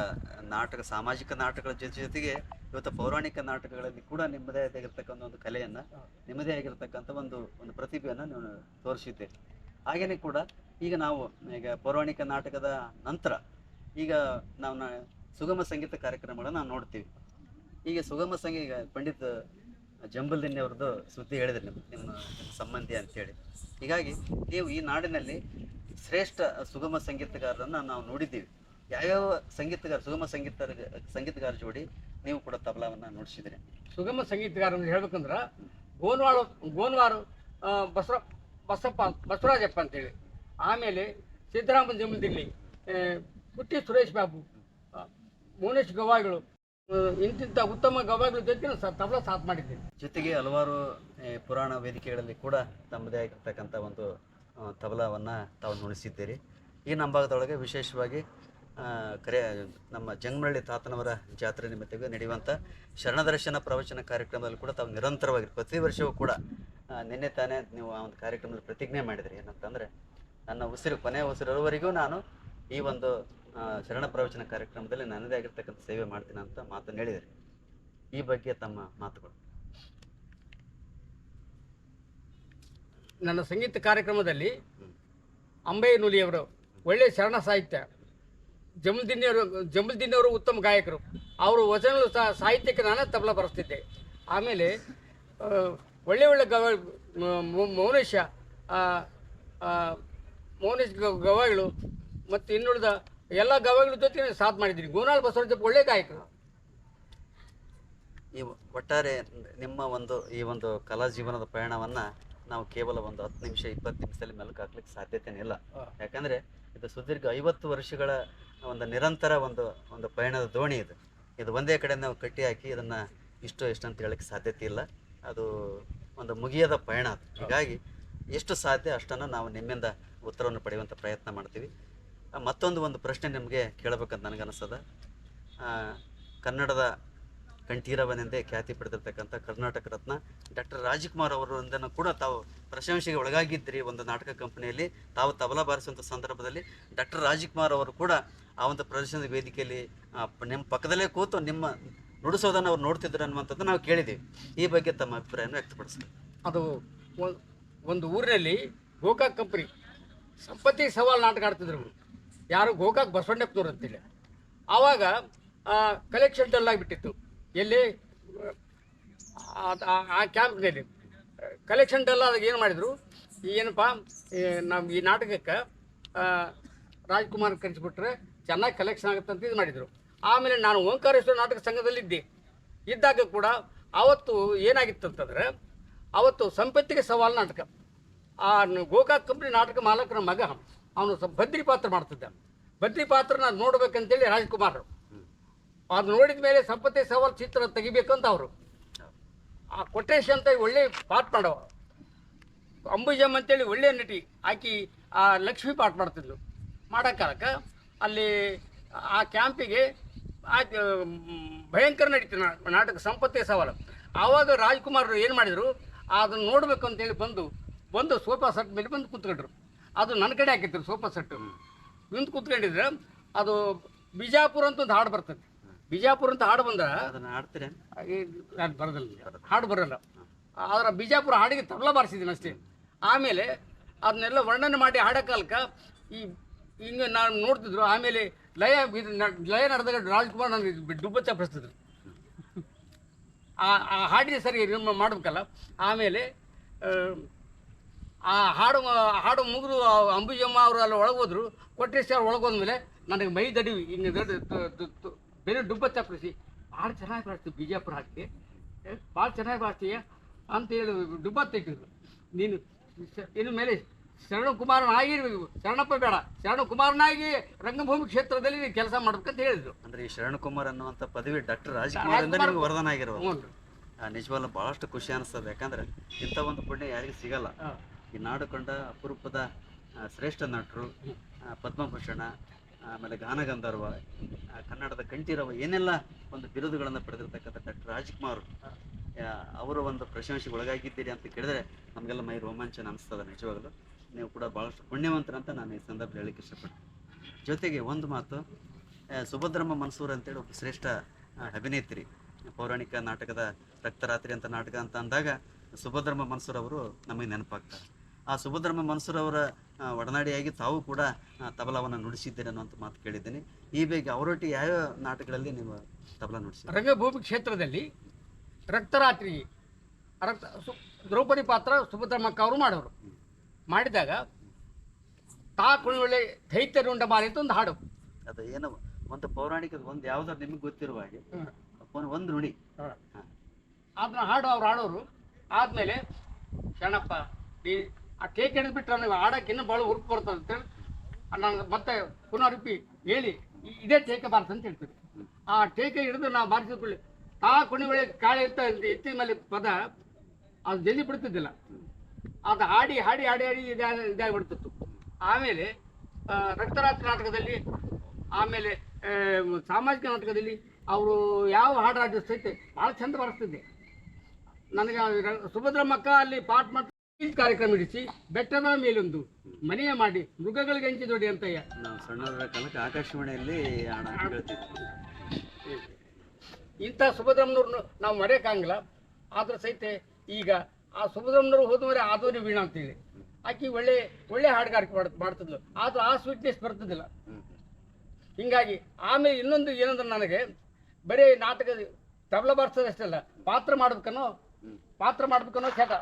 ನಾಟಕ, ಸಾಮಾಜಿಕ ನಾಟಕಗಳ ಜೊತೆ ಜೊತೆಗೆ ಇವತ್ತು ಪೌರಾಣಿಕ ನಾಟಕಗಳಲ್ಲಿ ಕೂಡ ನಿಮ್ಮದೇ ಆಗಿರ್ತಕ್ಕಂಥ ಒಂದು ಕಲೆಯನ್ನ, ನಿಮ್ಮದೇ ಆಗಿರ್ತಕ್ಕಂಥ ಒಂದು ಒಂದು ಪ್ರತಿಭೆಯನ್ನ ನೀವು ತೋರಿಸಿದ್ದೆ ಹಾಗೇನೆ ಕೂಡ ಈಗ ನಾವು ಈಗ ಪೌರಾಣಿಕ ನಾಟಕದ ನಂತರ ಈಗ ನಾವು ಸುಗಮ ಸಂಗೀತ ಕಾರ್ಯಕ್ರಮಗಳನ್ನ ನಾವು ನೋಡ್ತೀವಿ. ಈಗ ಸುಗಮ ಸಂಗೀತ ಪಂಡಿತ್ ಜಂಬಲ್ದಿನ್ನಿ ಅವ್ರದ್ದು ಸುದ್ದಿ ಹೇಳಿದ್ರಿ ನಿಮ್ಮ ನಿಮ್ಮ ಸಂಬಂಧಿ ಅಂತೇಳಿ. ಹೀಗಾಗಿ ನೀವು ಈ ನಾಡಿನಲ್ಲಿ ಶ್ರೇಷ್ಠ ಸುಗಮ ಸಂಗೀತಗಾರರನ್ನು ನಾವು ನೋಡಿದ್ದೀವಿ. ಯಾವ್ಯಾವ ಸಂಗೀತಗಾರ ಸುಗಮ ಸಂಗೀತ ಸಂಗೀತಗಾರ ಜೋಡಿ ನೀವು ಕೂಡ ತಬಲಾವನ್ನು ನೋಡಿಸಿದ್ರಿ ಸುಗಮ ಸಂಗೀತಗಾರ ಅಂತ ಹೇಳ್ಬೇಕಂದ್ರೆ ಗೋನ್ವಾಳ ಗೋನ್ವಾರು ಬಸವ ಬಸಪ್ಪ ಬಸವರಾಜಪ್ಪ ಅಂತೇಳಿ. ಆಮೇಲೆ ಸಿದ್ದರಾಮ ಜಮದಿಲ್ಲಿ ಪುಟ್ಟಿ ಸುರೇಶ್ ಬಾಬು ಮೋನೇಶ್ ಗವಾಯಿಗಳು ಇಂತಿಂಥ ಉತ್ತಮ ಗವಾಯಿಗಳ ಜೊತೆ ನಾನು ತಬಲ ಸಾಥ್ ಮಾಡಿದ್ದೀನಿ ಜೊತೆಗೆ ಹಲವಾರು ಪುರಾಣ ವೇದಿಕೆಗಳಲ್ಲಿ ಕೂಡ ತಮ್ಮದೇ ಆಗಿರ್ತಕ್ಕಂಥ ಒಂದು ತಬಲವನ್ನು ತಾವು ನುಡಿಸಿದ್ದೀರಿ. ಈ ನಮ್ಮ ಭಾಗದೊಳಗೆ ವಿಶೇಷವಾಗಿ ಕರೆ, ನಮ್ಮ ಜಂಗಮಳ್ಳಿ ತಾತನವರ ಜಾತ್ರೆ ನಿಮಿತ್ತವಾಗಿ ನಡೆಯುವಂಥ ಶರಣದರ್ಶನ ಪ್ರವಚನ ಕಾರ್ಯಕ್ರಮದಲ್ಲಿ ಕೂಡ ತಾವು ನಿರಂತರವಾಗಿ, ಪ್ರತಿ ವರ್ಷವೂ ಕೂಡ ನಿನ್ನೆ ತಾನೇ ನೀವು ಆ ಒಂದು ಕಾರ್ಯಕ್ರಮದಲ್ಲಿ ಪ್ರತಿಜ್ಞೆ ಮಾಡಿದ್ರಿ. ಏನಂತಂದರೆ, ನನ್ನ ಉಸಿರು ಕೊನೆ ಉಸಿರವರೆಗೂ ನಾನು ಈ ಒಂದು ಶರಣ ಪ್ರವಚನ ಕಾರ್ಯಕ್ರಮದಲ್ಲಿ ನನ್ನದೇ ಆಗಿರ್ತಕ್ಕಂಥ ಸೇವೆ ಮಾಡ್ತೀನಿ ಅಂತ ಮಾತನ್ನು ಹೇಳಿದ್ರಿ. ಈ ಬಗ್ಗೆ ತಮ್ಮ ಮಾತುಗಳು. ನನ್ನ ಸಂಗೀತ ಕಾರ್ಯಕ್ರಮದಲ್ಲಿ ಅಂಬೈ ನುಲಿಯವರು ಒಳ್ಳೆಯ ಶರಣ ಸಾಹಿತ್ಯ. ಜಮಲ್ದಿನ್ನಿಯವರು ಜಮಲ್ದಿನ್ನಿಯವರು ಉತ್ತಮ ಗಾಯಕರು. ಅವರು ವಚನಗಳು ಸಹ ಸಾಹಿತ್ಯಕ್ಕೆ ನಾನೇ ತಬಲ ಬರೆಸ್ತಿದ್ದೆ ಆಮೇಲೆ ಒಳ್ಳೆ ಒಳ್ಳೆ ಗವ ಮೌನೇಶ ಮೌನೇಶ್ ಗವಾಯಿಗಳು ಮತ್ತು ಇನ್ನುಳಿದ ಎಲ್ಲ ಗವಾಯಿಗಳ ಜೊತೆ ಸಾಥ್ ಮಾಡಿದ್ದೀನಿ. ಗೋನಾಳ್ ಬಸವರಾಜಪ್ಪ ಒಳ್ಳೆ ಗಾಯಕರು. ಈ ಒಟ್ಟಾರೆ ನಿಮ್ಮ ಒಂದು, ಈ ಒಂದು ಕಲಾ ಜೀವನದ ಪಯಣವನ್ನು ನಾವು ಕೇವಲ ಒಂದು ಹತ್ತು ನಿಮಿಷ ಇಪ್ಪತ್ತು ನಿಮಿಷದಲ್ಲಿ ಮೆಲುಕು ಹಾಕ್ಲಿಕ್ಕೆ ಸಾಧ್ಯತೆನೇ ಇಲ್ಲ. ಯಾಕಂದ್ರೆ ಇದು ಸುದೀರ್ಘ ಐವತ್ತು ವರ್ಷಗಳ ಒಂದು ನಿರಂತರ ಒಂದು ಒಂದು ಪಯಣದ ದೋಣಿ ಇದು. ಇದು ಒಂದೇ ಕಡೆ ನಾವು ಕಟ್ಟಿ ಹಾಕಿ ಇದನ್ನ ಇಷ್ಟು ಎಷ್ಟು ಅಂತ ಹೇಳಕ್ಕೆ ಸಾಧ್ಯತೆ ಇಲ್ಲ. ಅದು ಒಂದು ಮುಗಿಯದ ಪಯಣ ಅದು. ಹೀಗಾಗಿ ಎಷ್ಟು ಸಾಧ್ಯ ಅಷ್ಟನ್ನು ನಾವು ನಿಮ್ಮಿಂದ ಉತ್ತರವನ್ನು ಪಡೆಯುವಂಥ ಪ್ರಯತ್ನ ಮಾಡ್ತೀವಿ. ಮತ್ತೊಂದು ಒಂದು ಪ್ರಶ್ನೆ ನಿಮಗೆ ಕೇಳಬೇಕಂತ ನನಗನ್ನಿಸ್ತದ. ಆ, ಕಂಠೀರವನೆಂದೇ ಖ್ಯಾತಿ ಪಡೆದಿರ್ತಕ್ಕಂಥ ಕರ್ನಾಟಕ ರತ್ನ ಡಾಕ್ಟರ್ ರಾಜ್ಕುಮಾರ್ ಒಂದನ್ನು ಕೂಡ ತಾವು ಪ್ರಶಂಸೆಗೆ ಒಳಗಾಗಿದ್ದಿರಿ ಒಂದು ನಾಟಕ ಕಂಪನಿಯಲ್ಲಿ. ತಾವು ತಬಲಾ ಬಾರಿಸುವಂಥ ಸಂದರ್ಭದಲ್ಲಿ ಡಾಕ್ಟರ್ ರಾಜ್ಕುಮಾರ್ ಅವರು ಕೂಡ ಆ ಒಂದು ಪ್ರದರ್ಶನದ ವೇದಿಕೆಯಲ್ಲಿ ನಿಮ್ಮ ಪಕ್ಕದಲ್ಲೇ ಕೂತು ನಿಮ್ಮ ನುಡಿಸೋದನ್ನು ಅವ್ರು ನೋಡ್ತಿದ್ರು ಅನ್ನುವಂಥದ್ದು ನಾವು ಕೇಳಿದ್ದೀವಿ. ಈ ಬಗ್ಗೆ ತಮ್ಮ ಅಭಿಪ್ರಾಯವನ್ನು ವ್ಯಕ್ತಪಡಿಸ್ತೀವಿ. ಅದು ಒಂದು ಊರಿನಲ್ಲಿ ಗೋಕಾಕ್ ಕಂಪ್ನಿ ಸಂಪತ್ತಿ ಸವಾಲ್ ನಾಟಕ ಆಡ್ತಿದ್ರು ಯಾರು ಗೋಕಾಕ್ ಬಸವಣ್ಣಪ್ಪನವ್ರು ಅಂತೇಳಿ ಆವಾಗ ಕಲೆಕ್ಷನ್ ಡಲ್ ಆಗಿಬಿಟ್ಟಿತ್ತು. ಎಲ್ಲಿ? ಆ- ಕ್ಯಾಂಪ್ನಲ್ಲಿ. ಕಲೆಕ್ಷನ್ ಎಲ್ಲ ಆದಾಗ ಏನು ಮಾಡಿದರು? ಏನಪ್ಪ ನಮ್ಮ ಈ ನಾಟಕಕ್ಕೆ ರಾಜ್ಕುಮಾರ್ ಕರೆಸಿಬಿಟ್ರೆ ಚೆನ್ನಾಗಿ ಕಲೆಕ್ಷನ್ ಆಗುತ್ತೆ ಅಂತ ಇದು ಮಾಡಿದರು. ಆಮೇಲೆ ನಾನು ಓಂಕಾರೇಶ್ವರ ನಾಟಕ ಸಂಘದಲ್ಲಿದ್ದೆ. ಇದ್ದಾಗ ಕೂಡ ಆವತ್ತು ಏನಾಗಿತ್ತು ಅಂತಂದ್ರೆ, ಅವತ್ತು ಸಂಪತ್ತಿಗೆ ಸವಾಲು ನಾಟಕ. ಆ ಗೋಕಾಕ್ ಕಂಪ್ನಿ ನಾಟಕ ಮಾಲಕನ ಮಗ, ಅವನು ಬದ್ರಿ ಪಾತ್ರ ಮಾಡ್ತಿದ್ದ. ಬದ್ರಿ ಪಾತ್ರನ ನೋಡ್ಬೇಕಂತೇಳಿ ರಾಜ್ಕುಮಾರ್. ಅದು ನೋಡಿದ ಮೇಲೆ ಸಂಪತ್ತಿ ಸವಾಲ್ ಚಿತ್ರ ತೆಗಿಬೇಕಂತ ಅವರು. ಆ ಕೊಟೇಶ್ ಅಂತ ಒಳ್ಳೆ ಪಾಠ ಮಾಡವ ಅಂಬುಜಮ್ ಅಂತೇಳಿ ಒಳ್ಳೆ ನಟಿ ಆಕಿ ಆ ಲಕ್ಷ್ಮಿ ಪಾಠ ಮಾಡ್ತಿದ್ಲು. ಮಾಡೋ ಕಾಲಕ್ಕೆ ಅಲ್ಲಿ ಆ ಕ್ಯಾಂಪಿಗೆ ಆ ಭಯಂಕರ ನಡೀತು ನಾಟಕ ಸಂಪತ್ತಿ ಸವಾಲು. ಆವಾಗ ರಾಜ್ಕುಮಾರ್ ಏನು ಮಾಡಿದರು? ಅದನ್ನು ನೋಡಬೇಕು ಅಂತೇಳಿ ಬಂದು ಬಂದು ಸೋಫಾ ಸೆಟ್ ಮೇಲೆ ಬಂದು ಕೂತ್ಕೊಂಡ್ರು. ಅದು ನನ್ನ ಕಡೆ ಹಾಕಿದ್ರು ಸೋಫಾ ಸೆಟ್ಟು ನಿಂತು ಕೂತ್ಕೊಂಡಿದ್ರೆ ಅದು ಬಿಜಾಪುರ ಅಂತ ಒಂದು ಹಾಡು ಬರ್ತದೆ. ಬಿಜಾಪುರ ಅಂತ ಹಾಡು ಬಂದ್ರೆ ಅದನ್ನು ಅದು ಬರೋದಿಲ್ಲ ಹಾಡು ಬರೋಲ್ಲ. ಆದ್ರೆ ಬಿಜಾಪುರ ಹಾಡಿಗೆ ತಬಲ ಬಾರಿಸಿದ್ದೀನಿ ಅಷ್ಟೇ. ಆಮೇಲೆ ಅದನ್ನೆಲ್ಲ ವರ್ಣನೆ ಮಾಡಿ ಹಾಡೋ ಕಾಲಕ್ಕೆ ಈ ಹಿಂಗೆ ನಾನು ನೋಡ್ತಿದ್ರು. ಆಮೇಲೆ ಲಯ ಲಯ ನಡೆದಾಗ ರಾಜ್ಕುಮಾರ್ ನನಗೆ ಡುಬ್ಬ ಚಪ್ಪಿಸ್ತಿದ್ರು ಆ ಆ ಹಾಡಿನ ಸರಿ ನಿಮ್ಮ ಮಾಡ್ಬೇಕಲ್ಲ? ಆಮೇಲೆ ಆ, ಹಾಡು ಹಾಡು ಮುಗಿದು ಅಂಬುಜಮ್ಮ ಅವರು ಅಲ್ಲಿ ಒಳಗೆ ಹೋದ್ರು. ಅವ್ರು ಒಳಗೆ ಹೋದ್ಮೇಲೆ ನನಗೆ ಮೈ ದಡಿವಿ ಹಿಂಗೆ ದೊಡ್ಡ ಬೇರೆ ಡುಬ್ಬ ಚಪ್ಪರಿಸಿ ಭಾಳ ಚೆನ್ನಾಗಿ ಬಾರಿಸ್ತೀವಿ ಬಿಜಾಪುರ ಹಾಕಿ. ಭಾಳ ಚೆನ್ನಾಗಿ ಬಾರಿಸ್ತೀಯ ಅಂತ ಹೇಳಿ ಡುಬ್ಬ ತೆಗಿದ್ರು ನೀನು ಇನ್ನು ಮೇಲೆ ಶರಣ ಕುಮಾರನಾಗಿ ಶರಣಪ್ಪ ಬೇಡ ಶರಣ ಕುಮಾರನಾಗಿ ರಂಗಭೂಮಿ ಕ್ಷೇತ್ರದಲ್ಲಿ ನೀವು ಕೆಲಸ ಮಾಡ್ಬೇಕಂತ ಹೇಳಿದ್ರು. ಅಂದ್ರೆ ಈ ಶರಣಕುಮಾರ್ ಅನ್ನುವಂಥ ಪದವಿ ಡಾಕ್ಟರ್ ರಾಜಕುಮಾರ್ ನಿಮ್ಗೆ ವರದಾನ ಆಗಿರೋ ನಿಜವಾಗ್ಲೂ ಭಾಳಷ್ಟು ಖುಷಿ ಅನಿಸ್ತದೆ. ಯಾಕಂದ್ರೆ ಇಂಥ ಒಂದು ಪುಣ್ಯ ಯಾರಿಗೂ ಸಿಗಲ್ಲ. ಈ ನಾಡು ಕಂಡ ಅಪರೂಪದ ಶ್ರೇಷ್ಠ ನಟರು ಪದ್ಮಭೂಷಣ ಆಮೇಲೆ ಗಾನಗಂಧರ್ವ ಕನ್ನಡದ ಕಂಠೀರವ ಏನೆಲ್ಲ ಒಂದು ಬಿರುದುಗಳನ್ನು ಪಡೆದಿರ್ತಕ್ಕಂಥ ಡಾಕ್ಟರ್ ರಾಜ್ಕುಮಾರ್ ಅವರ ಒಂದು ಪ್ರಶಂಸೆಗೆ ಒಳಗಾಗಿದ್ದೀರಿ ಅಂತ ಕೇಳಿದ್ರೆ ನಮಗೆಲ್ಲ ಮೈ ರೋಮಾಂಚನ ಅನಿಸ್ತದೆ ನಿಜವಾಗಲೂ. ನೀವು ಕೂಡ ಭಾಳಷ್ಟು ಪುಣ್ಯವಂತರಂತ ನಾನು ಈ ಸಂದರ್ಭದಲ್ಲಿ ಹೇಳಕ್ಕೆ ಇಷ್ಟಪಡ್ತೀನಿ. ಜೊತೆಗೆ ಒಂದು ಮಾತು ಸುಭದ್ರಮ್ಮ ಮನ್ಸೂರ್ ಅಂತೇಳಿ ಒಬ್ಬ ಶ್ರೇಷ್ಠ ಅಭಿನೇತ್ರಿ, ಪೌರಾಣಿಕ ನಾಟಕದ ರಕ್ತರಾತ್ರಿ ಅಂತ ನಾಟಕ ಅಂತ ಅಂದಾಗ ಸುಭದ್ರಮ್ಮ ಮನ್ಸೂರ್ ಅವರು ನಮಗೆ ನೆನಪಾಗ್ತಾರೆ. ಆ ಸುಭದ್ರಮ್ಮ ಮನ್ಸೂರ್ ಅವರ ಒಡನಾಡಿಯಾಗಿ ತಾವು ಕೂಡ ತಬಲವನ್ನು ನುಡಿಸಿದ್ದೀರಿ ಅನ್ನುವಂಥ ಮಾತು ಕೇಳಿದ್ದೀನಿ. ಈ ಬಗ್ಗೆ ಅವರೊಟ್ಟಿಗೆ ಯಾವ ನಾಟಕಗಳಲ್ಲಿ ನೀವು ತಬಲಾ ನುಡಿಸಿದ್ದೀರಿ? ರಂಗಭೂಮಿ ಕ್ಷೇತ್ರದಲ್ಲಿ ರಕ್ತರಾತ್ರಿ ರಕ್ತ ಸು ದ್ರೌಪದಿ ಪಾತ್ರ ಸುಭದ್ರಮ್ಮಕ್ಕ ಅವರು ಮಾಡೋರು. ಮಾಡಿದಾಗ ತಾ ಕುಣಿವಳೆ ದೈತ್ಯರುಂಡ ಮಾರಿ ಅಂತ ಒಂದು ಹಾಡು. ಅದು ಏನೋ ಒಂದು ಪೌರಾಣಿಕ ಒಂದು ಯಾವ್ದಾರು ನಿಮಗೆ ಗೊತ್ತಿರುವ ಹಾಗೆ. ಒಂದು ಒಂದು ನುಡಿ. ಅದನ್ನ ಹಾಡು ಅವ್ರು ಹಾಡೋರು. ಆದಮೇಲೆ ಶರಣಪ್ಪ ನೀ ಆ ಕೇಕ್ ಹಿಡಿದ್ಬಿಟ್ರೆ ನೀವು ಇನ್ನೂ ಭಾಳ ಹುರುಪು ಬರ್ತದೆ ಅಂತೇಳಿ ನಾನು ಮತ್ತೆ ಪುನಃ ಹೇಳಿ ಇದೇ ಟೇಕೆ ಬಾರ್ಸ್ ಅಂತ ಹೇಳ್ತೀವಿ ಆ ಟೇಕೆ ಹಿಡಿದು ನಾವು ಬಾರಿಸಿದ ತಾ ಕುಣಿವಳೆ ಕಾಳೆ ಅಂತ ಎತ್ತಿದ ಮೇಲೆ ಪದ, ಅದು ಜಲ್ದಿ ಬಿಡ್ತಿದ್ದಿಲ್ಲ. ಅದು ಹಾಡಿ ಹಾಡಿ ಹಾಡಿ ಹಾಡಿ ಇದಾಗಿ ಇದಾಗಿಬಿಡ್ತಿತ್ತು ಆಮೇಲೆ ರಕ್ತರಾಜ ನಾಟಕದಲ್ಲಿ, ಆಮೇಲೆ ಸಾಮಾಜಿಕ ನಾಟಕದಲ್ಲಿ ಅವರು ಯಾವ ಹಾಡು ಹಾಡಿಸ್ತೈತೆ ಭಾಳ ಚಂದ ಬರ್ತಿದ್ದೆ ನನಗೆ ಸುಭದ್ರಮ್ಮಕ್ಕ ಅಲ್ಲಿ ಪಾಠ ಮಾಡಿ ಕಾರ್ಯಕ್ರಮ ಇಡಿಸಿ ಬೆಟ್ಟದ ಮೇಲೊಂದು ಮನೆಯ ಮಾಡಿ ಮೃಗಗಳಿಗೆ ಹಂಚಿ ದೊಡ್ಡಿ ಅಂತಯ್ಯ. ನಾವು ಸಣ್ಣವರ ಕಾಲಕ್ಕೆ ಆಕಾಶವಾಣಿಯಲ್ಲಿ ಇಂಥ ಸುಭದ್ರಮ್ಮನವ್ರನ್ನ ನಾವು ಮರೆಯೋಕ್ಕಾಗಲ್ಲ ಆದ್ರೆ ಸಹಿತ ಈಗ ಆ ಸುಭದ್ರಮ್ಮನವ್ರು ಹೋದ ಆದೋರಿ ವೀಣ ಅಂತೇಳಿ. ಆಕಿ ಒಳ್ಳೆ ಒಳ್ಳೆ ಹಾಡುಗಾರಿಕೆ ಮಾಡ್ ಮಾಡ್ತಿದ್ಲು. ಆದ್ರೆ ಆ ಸ್ವೀಟ್ನೆಸ್ ಬರ್ತಿದ್ದಿಲ್ಲ. ಹಿಂಗಾಗಿ ಆಮೇಲೆ ಇನ್ನೊಂದು ಏನಂದ್ರೆ ನನಗೆ ಬರೀ ನಾಟಕ ತಬಲ ಬಾರಿಸೋದಷ್ಟಲ್ಲ ಪಾತ್ರ ಮಾಡ್ಬೇಕನ್ನೋ ಪಾತ್ರ ಮಾಡ್ಬೇಕನ್ನೋ ಚಟ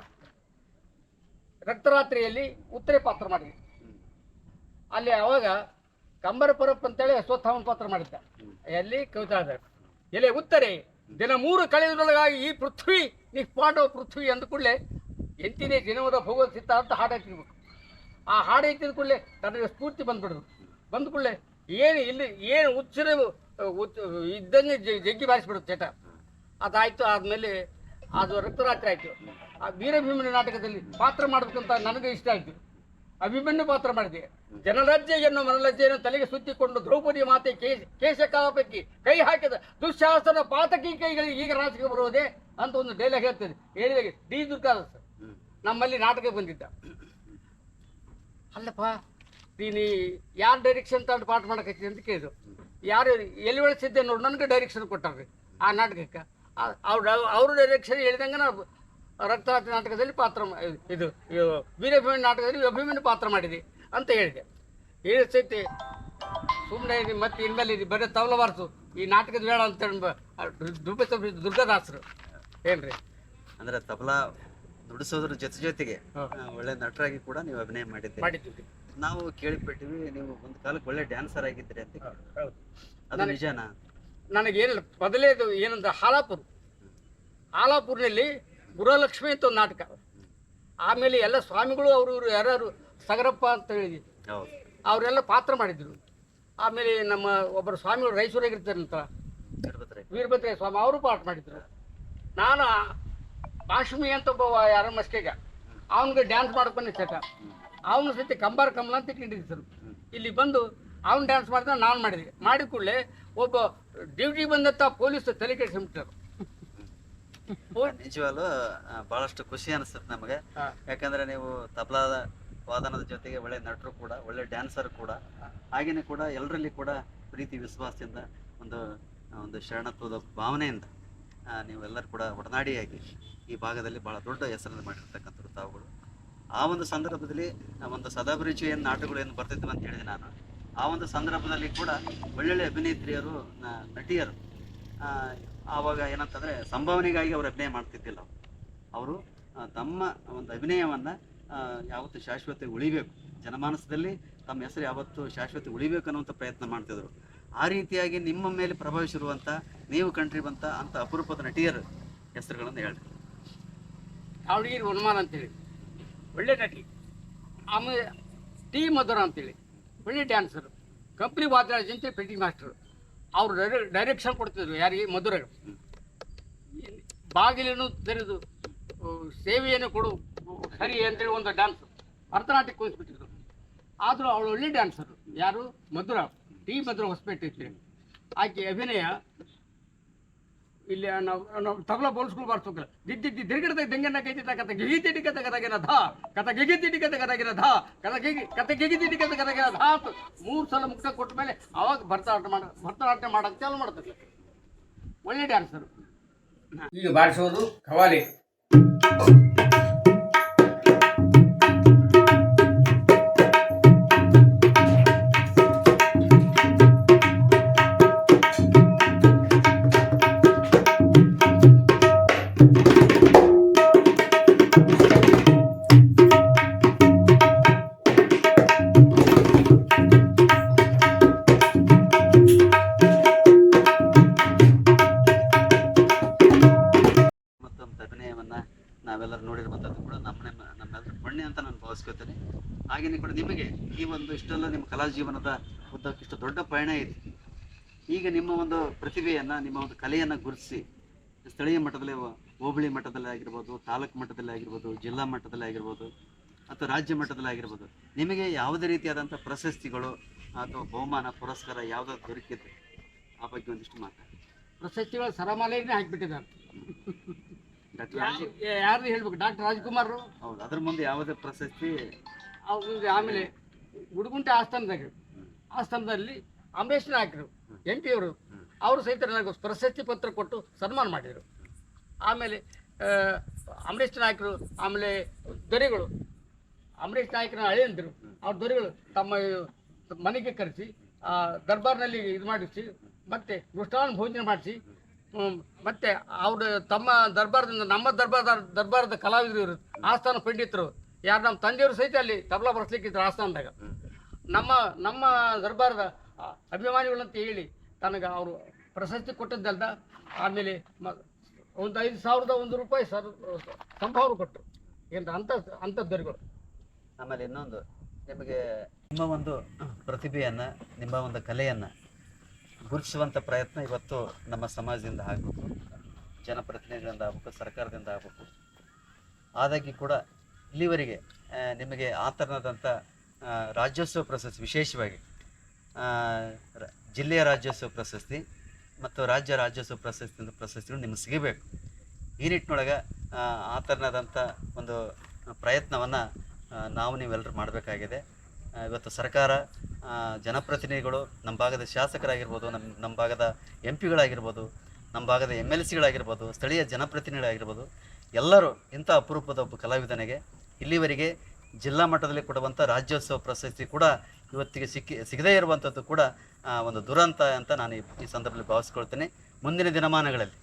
ರಕ್ತರಾತ್ರಿಯಲ್ಲಿ ಉತ್ತರೆ ಪಾತ್ರ ಮಾಡಿದ್ವಿ ಅಲ್ಲಿ ಅವಾಗ ಕಂಬರ ಪರಪ್ ಅಂತೇಳಿ ಅಶ್ವತ್ಥಾಮನ್ ಪಾತ್ರ ಮಾಡಿದ್ದ. ಎಲ್ಲಿ ಕವಿತಾ ಎಲೆ ಉತ್ತರೆ, ದಿನ ಮೂರು ಕಳೆದೊಳಗಾಗಿ ಈ ಪೃಥ್ವಿ ನಿಷ್ಪಾಂಡವ ಪೃಥ್ವಿ ಅಂದ ಕೂಡಲೇ ಎಂತಿನೇ ದಿನವದ ಭಗವತ್ ಸಿದ್ಧ ಅಂತ ಹಾಡು ಹಾಕಿರ್ಬೇಕು ಆ ಹಾಡು ಹಾಕಿದ ಕೂಡಲೇ ನನಗೆ ಸ್ಫೂರ್ತಿ ಬಂದ್ಬಿಡೋದು. ಬಂದ ಕೂಡಲೇ ಏನು ಇಲ್ಲಿ ಏನು ಉಚ್ಚರ, ಉಚ್ಚ- ಇದ್ದಂಗೆ ಜಗ್ಗಿ ಬಾರಿಸ್ಬಿಡುತ್ತೆ ಚಟ. ಅದಾಯ್ತು, ಆದಮೇಲೆ ಅದು ರಕ್ತರಾತ್ರಿ ಆಯಿತು. ಆ ವೀರಭೀಮನ ನಾಟಕದಲ್ಲಿ ಪಾತ್ರ ಮಾಡಬೇಕಂತ ನನಗೆ ಇಷ್ಟ ಆಯಿತು. ಅಭಿಮನ್ಯು ಪಾತ್ರ ಮಾಡಿದೆ. ಜನರಾಜ್ಯ ಎನ್ನುವ ಮನಲಜ್ಜೆಯನ್ನು ತಲೆಗೆ ಸುತ್ತಿಕೊಂಡು ದ್ರೌಪದಿ ಮಾತೆ ಕೇಶ ಕಾಪಕ್ಕೆ ಕೈ ಹಾಕಿದ ದುಶ್ಯಾಸನ ಪಾತಕಿ ಕೈಗಳಿಗೆ ಈಗ ರಾಜಕೀಯ ಬರುವುದೇ ಅಂತ ಒಂದು ಡೈಲಾಗ್ ಹೇಳ್ತದೆ. ಹೇಳಿದಾಗ ಡಿ ದುರ್ಗಾದಾಸ್. ನಮ್ಮಲ್ಲಿ ನಾಟಕ ಬಂದಿದ್ದ. ಅಲ್ಲಪ್ಪ ನೀನು ಯಾರು ಡೈರೆಕ್ಷನ್ ತಗೊಂಡು ಪಾಠ ಮಾಡಕತ್ತಿ ಅಂತ ಕೇಳಿದ್ರು. ಯಾರು ಎಲ್ಲಿ ಬೆಳೆಸಿದ್ದೆ ನೋಡಿ ನನಗೆ ಡೈರೆಕ್ಷನ್ ಕೊಟ್ಟಾರ್ರಿ ಆ ನಾಟಕಕ್ಕೆ. ಅವ್ರು ಅವರು ಡೈರೆಕ್ಷನ್ ಹೇಳಿದಂಗೆ ನಾವು ರಕ್ತರಾತ್ರಿ ನಾಟಕದಲ್ಲಿ ಪಾತ್ರ ಇದು ಇದು ವೀರಭೀಮನ ನಾಟಕದಲ್ಲಿ ಅಭಿಮನ್ಯು ಪಾತ್ರ ಮಾಡಿದೆ ಅಂತ ಹೇಳಿದೆ. ಏನು ಸೈತಿ ಸುಮ್ಮನೆ ಮತ್ತೆ ಇನ್ಮೇಲೆ ಇದು ಬರೀ ತವಲ ಬಾರ್ಸು ಈ ನಾಟಕದ ಬೇಡ ಅಂತ ದುರ್ಗ ದುರ್ಗದಾಸರು. ಏನ್ರಿ? ಅಂದ್ರೆ ತಬಲಾ ನುಡಿಸೋದ್ರ ಜೊತೆ ಜೊತೆಗೆ ಒಳ್ಳೆ ನಟರಾಗಿ ಕೂಡ ನೀವು ಅಭಿನಯ ಮಾಡಿದ್ರಿ ಮಾಡಿದ್ದೀವಿ ನಾವು ಕೇಳಿಬಿಟ್ಟಿವಿ ನೀವು ಒಂದು ಕಾಲಕ್ಕೆ ಒಳ್ಳೆ ಡ್ಯಾನ್ಸರ್ ಆಗಿದ್ದೀರಿ ಅಂತ. ಅದು ನನಗೆ- ನಿಜನಾ? ನನಗೇನಿಲ್ಲ ಮೊದಲೇದು ಏನಂತ ಹಾಲಾಪುರ್. ಹಾಲಾಪುರ್ನಲ್ಲಿ ಗೃಹಲಕ್ಷ್ಮಿ ಅಂತ ಒಂದು ನಾಟಕ. ಆಮೇಲೆ ಎಲ್ಲ ಸ್ವಾಮಿಗಳು ಅವರು ಇವರು ಯಾರು ಸಗರಪ್ಪ ಅಂತ ಹೇಳಿದ್ವಿ ಅವರೆಲ್ಲ ಪಾತ್ರ ಮಾಡಿದ್ರು. ಆಮೇಲೆ ನಮ್ಮ ಒಬ್ಬರು ಸ್ವಾಮಿಗಳು ರೈಚೂರಾಗಿರ್ತಾರಂತ ವೀರಭದ್ರ ವೀರಭದ್ರಯ್ಯ. ಸ್ವಾಮಿ ಅವರು ಪಾಠ ಮಾಡಿದ್ರು. ನಾನು ಕಾಶ್ಮಿ ಅಂತ ಒಬ್ಬ ಯಾರ ಮಸ್ಕೆಗ. ಅವನಿಗೆ ಡ್ಯಾನ್ಸ್ ಮಾಡಕ್ಕೆ ಬಂದೆ ಚಟ. ಅವನ ಸತಿ ಕಂಬಾರ ಕಮಲ ಅಂತ ಇಟ್ಕೊಂಡಿದ್ರು ಇಲ್ಲಿ ಬಂದು ಅವ್ನು ಡ್ಯಾನ್ಸ್ ಮಾಡಿದ್ರೆ ನಾನು ಮಾಡಿದೆ. ಮಾಡಿದ ಕೂಡಲೇ ಒಬ್ಬ ಡ್ಯೂಟಿ ಬಂದಂಥ ಪೊಲೀಸ್ ತಲೆ ಕೆಡಿಸ್ಬಿಟ್ಟಾರು ನಿಜವಾಗ್ಲೂ ಬಹಳಷ್ಟು ಖುಷಿ ಅನಿಸುತ್ತೆ ನಮಗೆ. ಯಾಕಂದ್ರೆ ನೀವು ತಬಲಾದ ವಾದನದ ಜೊತೆಗೆ ಒಳ್ಳೆ ನಟರು ಕೂಡ ಒಳ್ಳೆ ಡ್ಯಾನ್ಸರ್ ಕೂಡ ಹಾಗೇನೆ ಕೂಡ ಎಲ್ಲರಲ್ಲಿ ಕೂಡ ಪ್ರೀತಿ ವಿಶ್ವಾಸದಿಂದ ಒಂದು ಒಂದು ಶರಣತ್ವದ ಭಾವನೆಯಿಂದ ನೀವೆಲ್ಲರೂ ಕೂಡ ಒಡನಾಡಿಯಾಗಿ ಈ ಭಾಗದಲ್ಲಿ ಬಹಳ ದೊಡ್ಡ ಹೆಸರನ್ನು ಮಾಡಿರ್ತಕ್ಕಂಥದ್ದು ತಾವುಗಳು. ಆ ಒಂದು ಸಂದರ್ಭದಲ್ಲಿ ಒಂದು ಸದಾಭಿರುಚಿ ಏನು ನಾಟಕಗಳು ಏನು ಬರ್ತಿದ್ವು ಅಂತ ಹೇಳಿದೆ ನಾನು. ಆ ಒಂದು ಸಂದರ್ಭದಲ್ಲಿ ಕೂಡ ಒಳ್ಳೊಳ್ಳೆ ಅಭಿನೇತ್ರಿಯರು ನಟಿಯರು ಆ, ಆವಾಗ ಏನಂತಂದ್ರೆ ಸಂಭಾವನೆಗಾಗಿ ಅವರು ಅಭಿನಯ ಮಾಡ್ತಿದ್ದಿಲ್ಲ ಅವರು. ತಮ್ಮ ಒಂದು ಅಭಿನಯವನ್ನ ಯಾವತ್ತು ಶಾಶ್ವತ ಉಳಿಬೇಕು. ಜನಮಾನಸದಲ್ಲಿ ತಮ್ಮ ಹೆಸರು ಯಾವತ್ತು ಶಾಶ್ವತ ಉಳಿಬೇಕು ಅನ್ನುವಂಥ ಪ್ರಯತ್ನ ಮಾಡ್ತಿದ್ರು. ಆ ರೀತಿಯಾಗಿ ನಿಮ್ಮ ಮೇಲೆ ಪ್ರಭಾವಿಸಿರುವಂತ ನೀವು ಕಂಟ್ರಿ ಬಂತ ಅಂತ ಅಪರೂಪದ ನಟಿಯರ ಹೆಸರುಗಳನ್ನು ಹೇಳ್ರಿ. ಹನುಮಾನ್ ಅಂತೇಳಿ. ಒಳ್ಳೆ ನಟಿ. ಆಮೇಲೆ ಟಿ ಮಧುರ ಅಂತೇಳಿ. ಒಳ್ಳೆ ಡ್ಯಾನ್ಸರು. ಕಂಪ್ನಿ ವಾದ್ರಾಜ್ ಅಂತೇಳಿ ಪೇಂಟಿಂಗ್ ಮಾಸ್ಟರು. ಅವರು ಡೈರೆಕ್ಷನ್ ಕೊಡ್ತಿದ್ರು ಯಾರಿಗೆ? ಮಧುರ ಬಾಗಿಲನ್ನು ತೆರೆದು ಸೇವೆಯನ್ನು ಕೊಡು ಸರಿ ಅಂತೇಳಿ ಒಂದು ಡ್ಯಾನ್ಸ್ ಭರತನಾಟ್ಯ ಕೂರಿಸ್ಬಿಟ್ಟಿದ್ರು. ಆದರೂ ಅವಳು ಒಳ್ಳೆ ಡ್ಯಾನ್ಸರು ಯಾರು? ಮಧುರ. ಟಿ ಮಧುರ ಹೊಸಪೇಟೆ ಆಕೆ ಅಭಿನಯ ಇಲ್ಲಿ ನಾವು ತಬಲ ಬೋಲ್ಸ್ಗಳು ಬಾರ್ಸೋಕಲ್ಲ ದಿದ್ದಿ ದಿರ್ಗಿಡದ ದಂಗನ್ನ ಕೈತಿದ್ದ ಕಥ ಗಿಗಿತಿಡಿ ಕತೆ ಕತೆಗಿನ ಧಾ ಕಥ ಗಿಗಿತಿಡಿ ಕತೆ ಕತೆಗಿನ ಧಾ ಕಥ ಗಿಗಿ ಕಥ ಗಿಗಿತಿಡಿ ತಿಡಿ ಕತೆ ಧಾ ಅಂತ ಮೂರು ಸಲ ಮುಖ ಕೊಟ್ಟ ಮೇಲೆ ಅವಾಗ ಭರತನಾಟ್ಯ ಮಾಡ ಭರತನಾಟ್ಯ ಮಾಡಕ್ಕೆ ಚಾಲು ಮಾಡ್ತಾರೆ. ಒಳ್ಳೆ ಡ್ಯಾನ್ಸರು ಈಗ ಬಾರಿಸೋದು ಕವಾಲಿ ಪ್ರತಿಭೆಯನ್ನ ನಿಮ್ಮ ಒಂದು ಕಲೆಯನ್ನ ಗುರುತಿಸಿ ಸ್ಥಳೀಯ ಮಟ್ಟದಲ್ಲಿ ಹೋಬಳಿ ಮಟ್ಟದಲ್ಲಿ ಆಗಿರ್ಬೋದು ತಾಲೂಕು ಮಟ್ಟದಲ್ಲಿ ಆಗಿರ್ಬೋದು ಜಿಲ್ಲಾ ಮಟ್ಟದಲ್ಲಿ ಆಗಿರ್ಬೋದು ಅಥವಾ ರಾಜ್ಯ ಮಟ್ಟದಲ್ಲಿ ಆಗಿರ್ಬೋದು ನಿಮಗೆ ಯಾವುದೇ ರೀತಿಯಾದಂಥ ಪ್ರಶಸ್ತಿಗಳು ಅಥವಾ ಬಹುಮಾನ ಪುರಸ್ಕಾರ ಯಾವುದಾದ್ರು ದೊರಕಿದೆ ಆ ಬಗ್ಗೆ ಒಂದಿಷ್ಟು ಮಾತಾಡಿ. ಪ್ರಶಸ್ತಿಗಳು ಸರಮಾಲೆಯನ್ನೇ ಹಾಕಿಬಿಟ್ಟಿದ್ದಾರೆ. ಡಾಕ್ಟರ್ ರಾಜೀವ್ ಯಾರು ಹೇಳ್ಬೇಕು? ಡಾಕ್ಟರ್ ರಾಜ್ಕುಮಾರ್ ಹೌದು ಅದ್ರ ಮುಂದೆ ಯಾವುದೇ ಪ್ರಶಸ್ತಿ ಅವ್ರಿಗೆ ಆಮೇಲೆ ಗುಡುಗುಂಟೆ ಆಸ್ಥಾನದಾಗ ಆಸ್ಥಾನದಲ್ಲಿ ಅಂಬೇಶ್ನ ಹಾಕಿರು ಎಂ ಪಿ ಅವರು ಅವರು ಸಹಿತ ನನಗೆ ಪ್ರಶಸ್ತಿ ಪತ್ರ ಕೊಟ್ಟು ಸನ್ಮಾನ ಮಾಡಿದರು. ಆಮೇಲೆ ಅಂಬರೀಷ್ ನಾಯಕರು ಆಮೇಲೆ ದೊರೆಗಳು. ಅಂಬರೀಷ್ ನಾಯಕನ ಅಳೆಯಂದರು ಅವ್ರ ದೊರೆಗಳು ತಮ್ಮ ಮನೆಗೆ ಕರೆಸಿ ಆ, ದರ್ಬಾರ್ನಲ್ಲಿ ಇದು ಮಾಡಿಸಿ ಮತ್ತೆ ಮೃಷ್ಟಾನ್ ಭೋಜನ ಮಾಡಿಸಿ ಮತ್ತು ಅವ್ರ ತಮ್ಮ ದರ್ಬಾರದಿಂದ ನಮ್ಮ ದರ್ಬಾರ ದರ್ಬಾರದ ಕಲಾವಿದರು ಆಸ್ಥಾನ ಪಂಡಿತರು ಯಾರು ನಮ್ಮ ತಂದೆಯವರು ಸಹಿತ ಅಲ್ಲಿ ತಬಲಾ ಬರ್ಸ್ಲಿಕ್ಕಿದ್ರು ಆಸ್ಥಾನದಾಗ. ನಮ್ಮ ನಮ್ಮ ದರ್ಬಾರದ ಅಭಿಮಾನಿಗಳಂತ ಹೇಳಿ ತನಗೆ ಅವರು ಪ್ರಶಸ್ತಿ ಕೊಟ್ಟದ್ದಲ್ದ ಆಮೇಲೆ ಮ, ಒಂದು ಐದು ಸಾವಿರದ ಒಂದು ರೂಪಾಯಿ ಸರ್ ಸಂಭಾವನೆ ಕೊಟ್ಟರು ಏನು ಅಂಥ ಅಂಥದ್ದರಿಗಳು ಆಮೇಲೆ ಇನ್ನೊಂದು, ನಿಮಗೆ ನಿಮ್ಮ ಒಂದು ಪ್ರತಿಭೆಯನ್ನು, ನಿಮ್ಮ ಒಂದು ಕಲೆಯನ್ನು ಗುರುತಿಸುವಂಥ ಪ್ರಯತ್ನ ಇವತ್ತು ನಮ್ಮ ಸಮಾಜದಿಂದ ಆಗಬೇಕು. ಜನಪ್ರತಿನಿಧಿಗಳಿಂದ ಆಗಬೇಕು, ಸರ್ಕಾರದಿಂದ ಆಗಬೇಕು. ಆದಾಗಿ ಕೂಡ ಇಲ್ಲಿವರೆಗೆ ನಿಮಗೆ ಆ ಥರನಾದಂಥ ರಾಜ್ಯೋತ್ಸವ ಪ್ರಶಸ್ತಿ ವಿಶೇಷವಾಗಿ ಜಿಲ್ಲೆಯ ರಾಜ್ಯೋತ್ಸವ ಪ್ರಶಸ್ತಿ ಮತ್ತು ರಾಜ್ಯ ರಾಜ್ಯೋತ್ಸವ ಪ್ರಶಸ್ತಿ ಪ್ರಶಸ್ತಿಗಳು ನಿಮಗೆ ಸಿಗಬೇಕು. ಈ ನಿಟ್ಟಿನೊಳಗೆ ಆ, ಥರನಾದಂಥ ಒಂದು ಪ್ರಯತ್ನವನ್ನು ನಾವು ನೀವೆಲ್ಲರೂ ಮಾಡಬೇಕಾಗಿದೆ. ಇವತ್ತು ಸರ್ಕಾರ ಜನಪ್ರತಿನಿಧಿಗಳು ನಮ್ಮ ಭಾಗದ ಶಾಸಕರಾಗಿರ್ಬೋದು ನಮ್ಮ ನಮ್ಮ ಭಾಗದ ಎಂ ಪಿಗಳಾಗಿರ್ಬೋದು ನಮ್ಮ ಭಾಗದ ಎಂ ಎಲ್ ಸಿಗಳಾಗಿರ್ಬೋದು ಸ್ಥಳೀಯ ಜನಪ್ರತಿನಿಧಿಗಳಾಗಿರ್ಬೋದು ಎಲ್ಲರೂ ಇಂಥ ಅಪರೂಪದ ಒಬ್ಬ ಕಲಾವಿದನಿಗೆ ಇಲ್ಲಿವರೆಗೆ ಜಿಲ್ಲಾ ಮಟ್ಟದಲ್ಲಿ ಕೊಡುವಂಥ ರಾಜ್ಯೋತ್ಸವ ಪ್ರಶಸ್ತಿ ಕೂಡ ಇವತ್ತಿಗೆ ಸಿಕ್ಕಿ, ಸಿಗದೇ ಇರುವಂಥದ್ದು ಕೂಡ ಒಂದು ದುರಂತ ಅಂತ ನಾನು ಈ- ಸಂದರ್ಭದಲ್ಲಿ ಭಾವಿಸ್ಕೊಳ್ತೇನೆ. ಮುಂದಿನ ದಿನಮಾನಗಳಲ್ಲಿ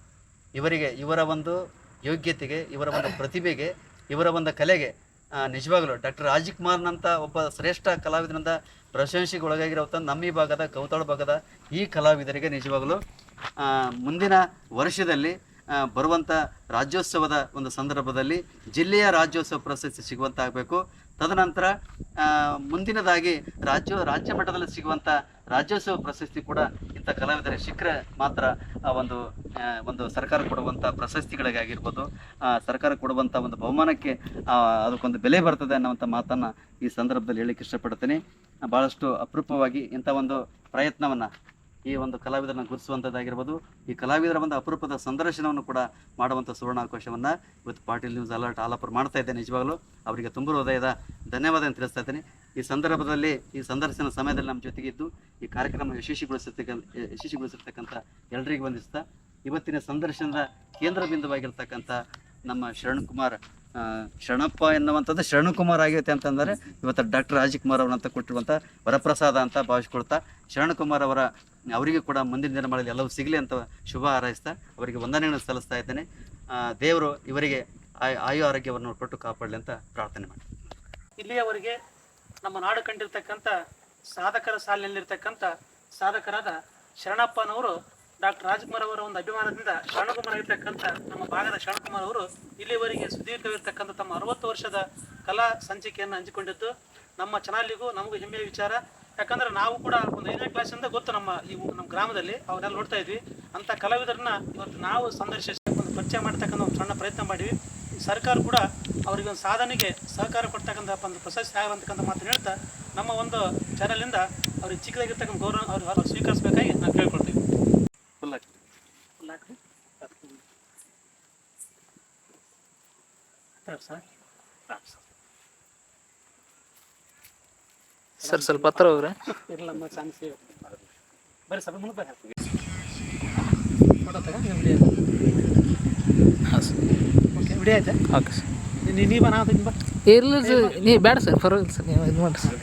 ಇವರಿಗೆ, ಇವರ ಒಂದು ಯೋಗ್ಯತೆಗೆ, ಇವರ ಒಂದು ಪ್ರತಿಭೆಗೆ, ಇವರ ಒಂದು ಕಲೆಗೆ ನಿಜವಾಗಲೂ ಡಾಕ್ಟರ್ ರಾಜ್ಕುಮಾರ್ನಂಥ ಒಬ್ಬ ಶ್ರೇಷ್ಠ ಕಲಾವಿದರಿಂದ ಪ್ರಶಂಸೆಗೆ ಒಳಗಾಗಿರುವಂಥ ನಮ್ಮ ಈ ಭಾಗದ, ಕೌತಾಳ ಭಾಗದ ಈ ಕಲಾವಿದರಿಗೆ ನಿಜವಾಗಲೂ ಮುಂದಿನ ವರ್ಷದಲ್ಲಿ ಬರುವಂಥ ರಾಜ್ಯೋತ್ಸವದ ಒಂದು ಸಂದರ್ಭದಲ್ಲಿ ಜಿಲ್ಲೆಯ ರಾಜ್ಯೋತ್ಸವ ಪ್ರಶಸ್ತಿ ಸಿಗುವಂತ ಆಗಬೇಕು ತದನಂತರ ಮುಂದಿನದಾಗಿ ರಾಜ್ಯ ರಾಜ್ಯ ಮಟ್ಟದಲ್ಲಿ ಸಿಗುವಂಥ ರಾಜ್ಯೋತ್ಸವ ಪ್ರಶಸ್ತಿ ಕೂಡ ಇಂಥ ಕಲಾವಿದರ ಶಿಖರ ಮಾತ್ರ, ಆ, ಒಂದು ಒಂದು ಸರ್ಕಾರ ಕೊಡುವಂಥ ಪ್ರಶಸ್ತಿಗಳಿಗಾಗಿರ್ಬೋದು ಸರ್ಕಾರ ಕೊಡುವಂಥ ಒಂದು ಬಹುಮಾನಕ್ಕೆ ಅದಕ್ಕೊಂದು ಬೆಲೆ ಬರ್ತದೆ ಅನ್ನುವಂಥ ಮಾತನ್ನು ಈ ಸಂದರ್ಭದಲ್ಲಿ ಹೇಳಲಿಕ್ಕೆ ಇಷ್ಟಪಡ್ತೀನಿ. ಭಾಳಷ್ಟು ಅಪರೂಪವಾಗಿ ಇಂಥ ಒಂದು ಪ್ರಯತ್ನವನ್ನು ಈ ಒಂದು ಕಲಾವಿದರನ್ನ ಗುರುತಿಸುವಂಥದ್ದಾಗಿರ್ಬೋದು ಈ ಕಲಾವಿದರ ಒಂದು ಅಪರೂಪದ ಸಂದರ್ಶನವನ್ನು ಕೂಡ ಮಾಡುವಂಥ ಸುವರ್ಣಾವಕಾಶವನ್ನು ಇವತ್ತು ಪಾಟೀಲ್ ನ್ಯೂಸ್ ಅಲರ್ಟ್ ಆಲಪರ್ ಮಾಡ್ತಾ ಇದ್ದೇನೆ ನಿಜವಾಗಲೂ. ಅವರಿಗೆ ತುಂಬ ಹೃದಯದ ಧನ್ಯವಾದ ತಿಳಿಸ್ತಾ ಇದ್ದೇನೆ. ಈ ಸಂದರ್ಭದಲ್ಲಿ, ಈ ಸಂದರ್ಶನ ಸಮಯದಲ್ಲಿ ನಮ್ಮ ಜೊತೆಗಿದ್ದು, ಈ ಕಾರ್ಯಕ್ರಮ ಯಶಸ್ವಿಗೊಳಿಸಿರ್ತಕ್ಕಂಥ ಯಶಸ್ವಿಗೊಳಿಸಿರ್ತಕ್ಕಂಥ ಎಲ್ಲರಿಗೂ ವಂದಿಸ್ತಾ, ಇವತ್ತಿನ ಸಂದರ್ಶನದ ಕೇಂದ್ರ ಬಿಂದುವಾಗಿರ್ತಕ್ಕಂಥ ನಮ್ಮ ಶರಣ್ ಕುಮಾರ್ ಶರಣಪ್ಪ ಎನ್ನುವಂಥದ್ದು ಶರಣಕುಮಾರ್ ಆಗೈತೆ ಅಂತಂದರೆ ಇವತ್ತು ಡಾಕ್ಟರ್ ರಾಜಕುಮಾರ್ ಅವರಂತ ಕೊಟ್ಟಿರುವಂಥ ವರಪ್ರಸಾದ ಅಂತ ಭಾವಿಸ್ಕೊಳ್ತಾ ಶರಣಕುಮಾರ್ ಅವರ ಅವರಿಗೆ ಕೂಡ ಮುಂದಿನ ದಿನಮಾನದಲ್ಲಿ ಎಲ್ಲವೂ ಸಿಗಲಿ ಅಂತ ಶುಭ ಹಾರೈಸ್ತಾ ಅವರಿಗೆ ವಂದನೆಯನ್ನು ಸಲ್ಲಿಸ್ತಾ ಇದ್ದೇನೆ. ದೇವರು ಇವರಿಗೆ ಆಯು ಆಯು ಆರೋಗ್ಯವನ್ನು ಕೊಟ್ಟು ಕಾಪಾಡಲಿ ಅಂತ ಪ್ರಾರ್ಥನೆ ಮಾಡಿ. ಇಲ್ಲಿಯವರೆಗೆ ನಮ್ಮ ನಾಡು ಕಂಡಿರ್ತಕ್ಕಂಥ ಸಾಧಕರ ಸಾಲಿನಲ್ಲಿರ್ತಕ್ಕಂಥ ಸಾಧಕರಾದ ಶರಣಪ್ಪನವರು ಡಾಕ್ಟರ್ ರಾಜ್ಕುಮಾರ್ ಅವರ ಒಂದು ಅಭಿಮಾನದಿಂದ ಶರಣಕುಮಾರ್ ಆಗಿರ್ತಕ್ಕಂಥ ನಮ್ಮ ಭಾಗದ ಶರಣಕುಮಾರ್ ಅವರು ಇಲ್ಲಿವರೆಗೆ ಸುದೀರ್ಘವಿರ್ತಕ್ಕಂಥ ತಮ್ಮ ಅರವತ್ತು ವರ್ಷದ ಕಲಾ ಸಂಚಿಕೆಯನ್ನು ಹಂಚಿಕೊಂಡಿದ್ದು, ನಮ್ಮ ಚನಾಲಿಗೂ ನಮಗೂ ಹೆಮ್ಮೆಯ ವಿಚಾರ. ಯಾಕಂದ್ರೆ ನಾವು ಕೂಡ ಒಂದು ಐದನೇ ಕ್ಲಾಸಿಂದ ಗೊತ್ತು ನಮ್ಮ ಈ ನಮ್ಮ ಗ್ರಾಮದಲ್ಲಿ ಅವರೆಲ್ಲ ನೋಡ್ತಾ ಇದ್ವಿ. ಅಂತ ಕಲಾವಿದರನ್ನ ಇವತ್ತು ನಾವು ಸಂದರ್ಶಿಸಿ ಒಂದು ಪರಿಚಯ ಮಾಡ್ತಕ್ಕಂಥ ಒಂದು ಸಣ್ಣ ಪ್ರಯತ್ನ ಮಾಡಿವಿ ಸರ್ಕಾರ ಕೂಡ ಅವರಿಗೆ ಒಂದು ಸಾಧನೆಗೆ ಸಹಕಾರ ಕೊಡ್ತಕ್ಕಂಥ ಒಂದು ಪ್ರಶಸ್ತಿ ಆಗಿರತಕ್ಕಂಥ ಮಾತು ಹೇಳ್ತಾ, ನಮ್ಮ ಒಂದು ಚಾನಲಿಂದ ಅವ್ರಿಗೆ ಚಿಕ್ಕದಾಗಿರ್ತಕ್ಕಂಥ ಗೌರವ ಅವ್ರು ಸ್ವೀಕರಿಸಬೇಕಾಗಿ ನಾವು ಕೇಳ್ಕೊಳ್ತೀವಿ ಸರ್ ಸರ್? ಸ್ವಲ್ಪ ಹತ್ರ ಹೋಗ್ರೆ. ಇರಲ್ಲ ನಮ್ಮ ಚಾನ್ಸ್ ಬರ್ರಿ ಸ್ವಲ್ಪ ಮುಂದೆ ಬರ್ರಿ. ವಿಡಿಯೋ ಹಾಂ ಸರ್. ಓಕೆ ವಿಡಿಯೋ ಆಯ್ತಾ? Okay sir. ನೀ ನೀ ಬಾ ನಾ ಬಾ. ಇರಲಿ ಸರ್ ನೀ ಬೇಡ ಸರ್. ಪರವಾಗಿಲ್ಲ ಸರ್. ನೀವು ಇದು ಮಾಡಿ ಸರ್.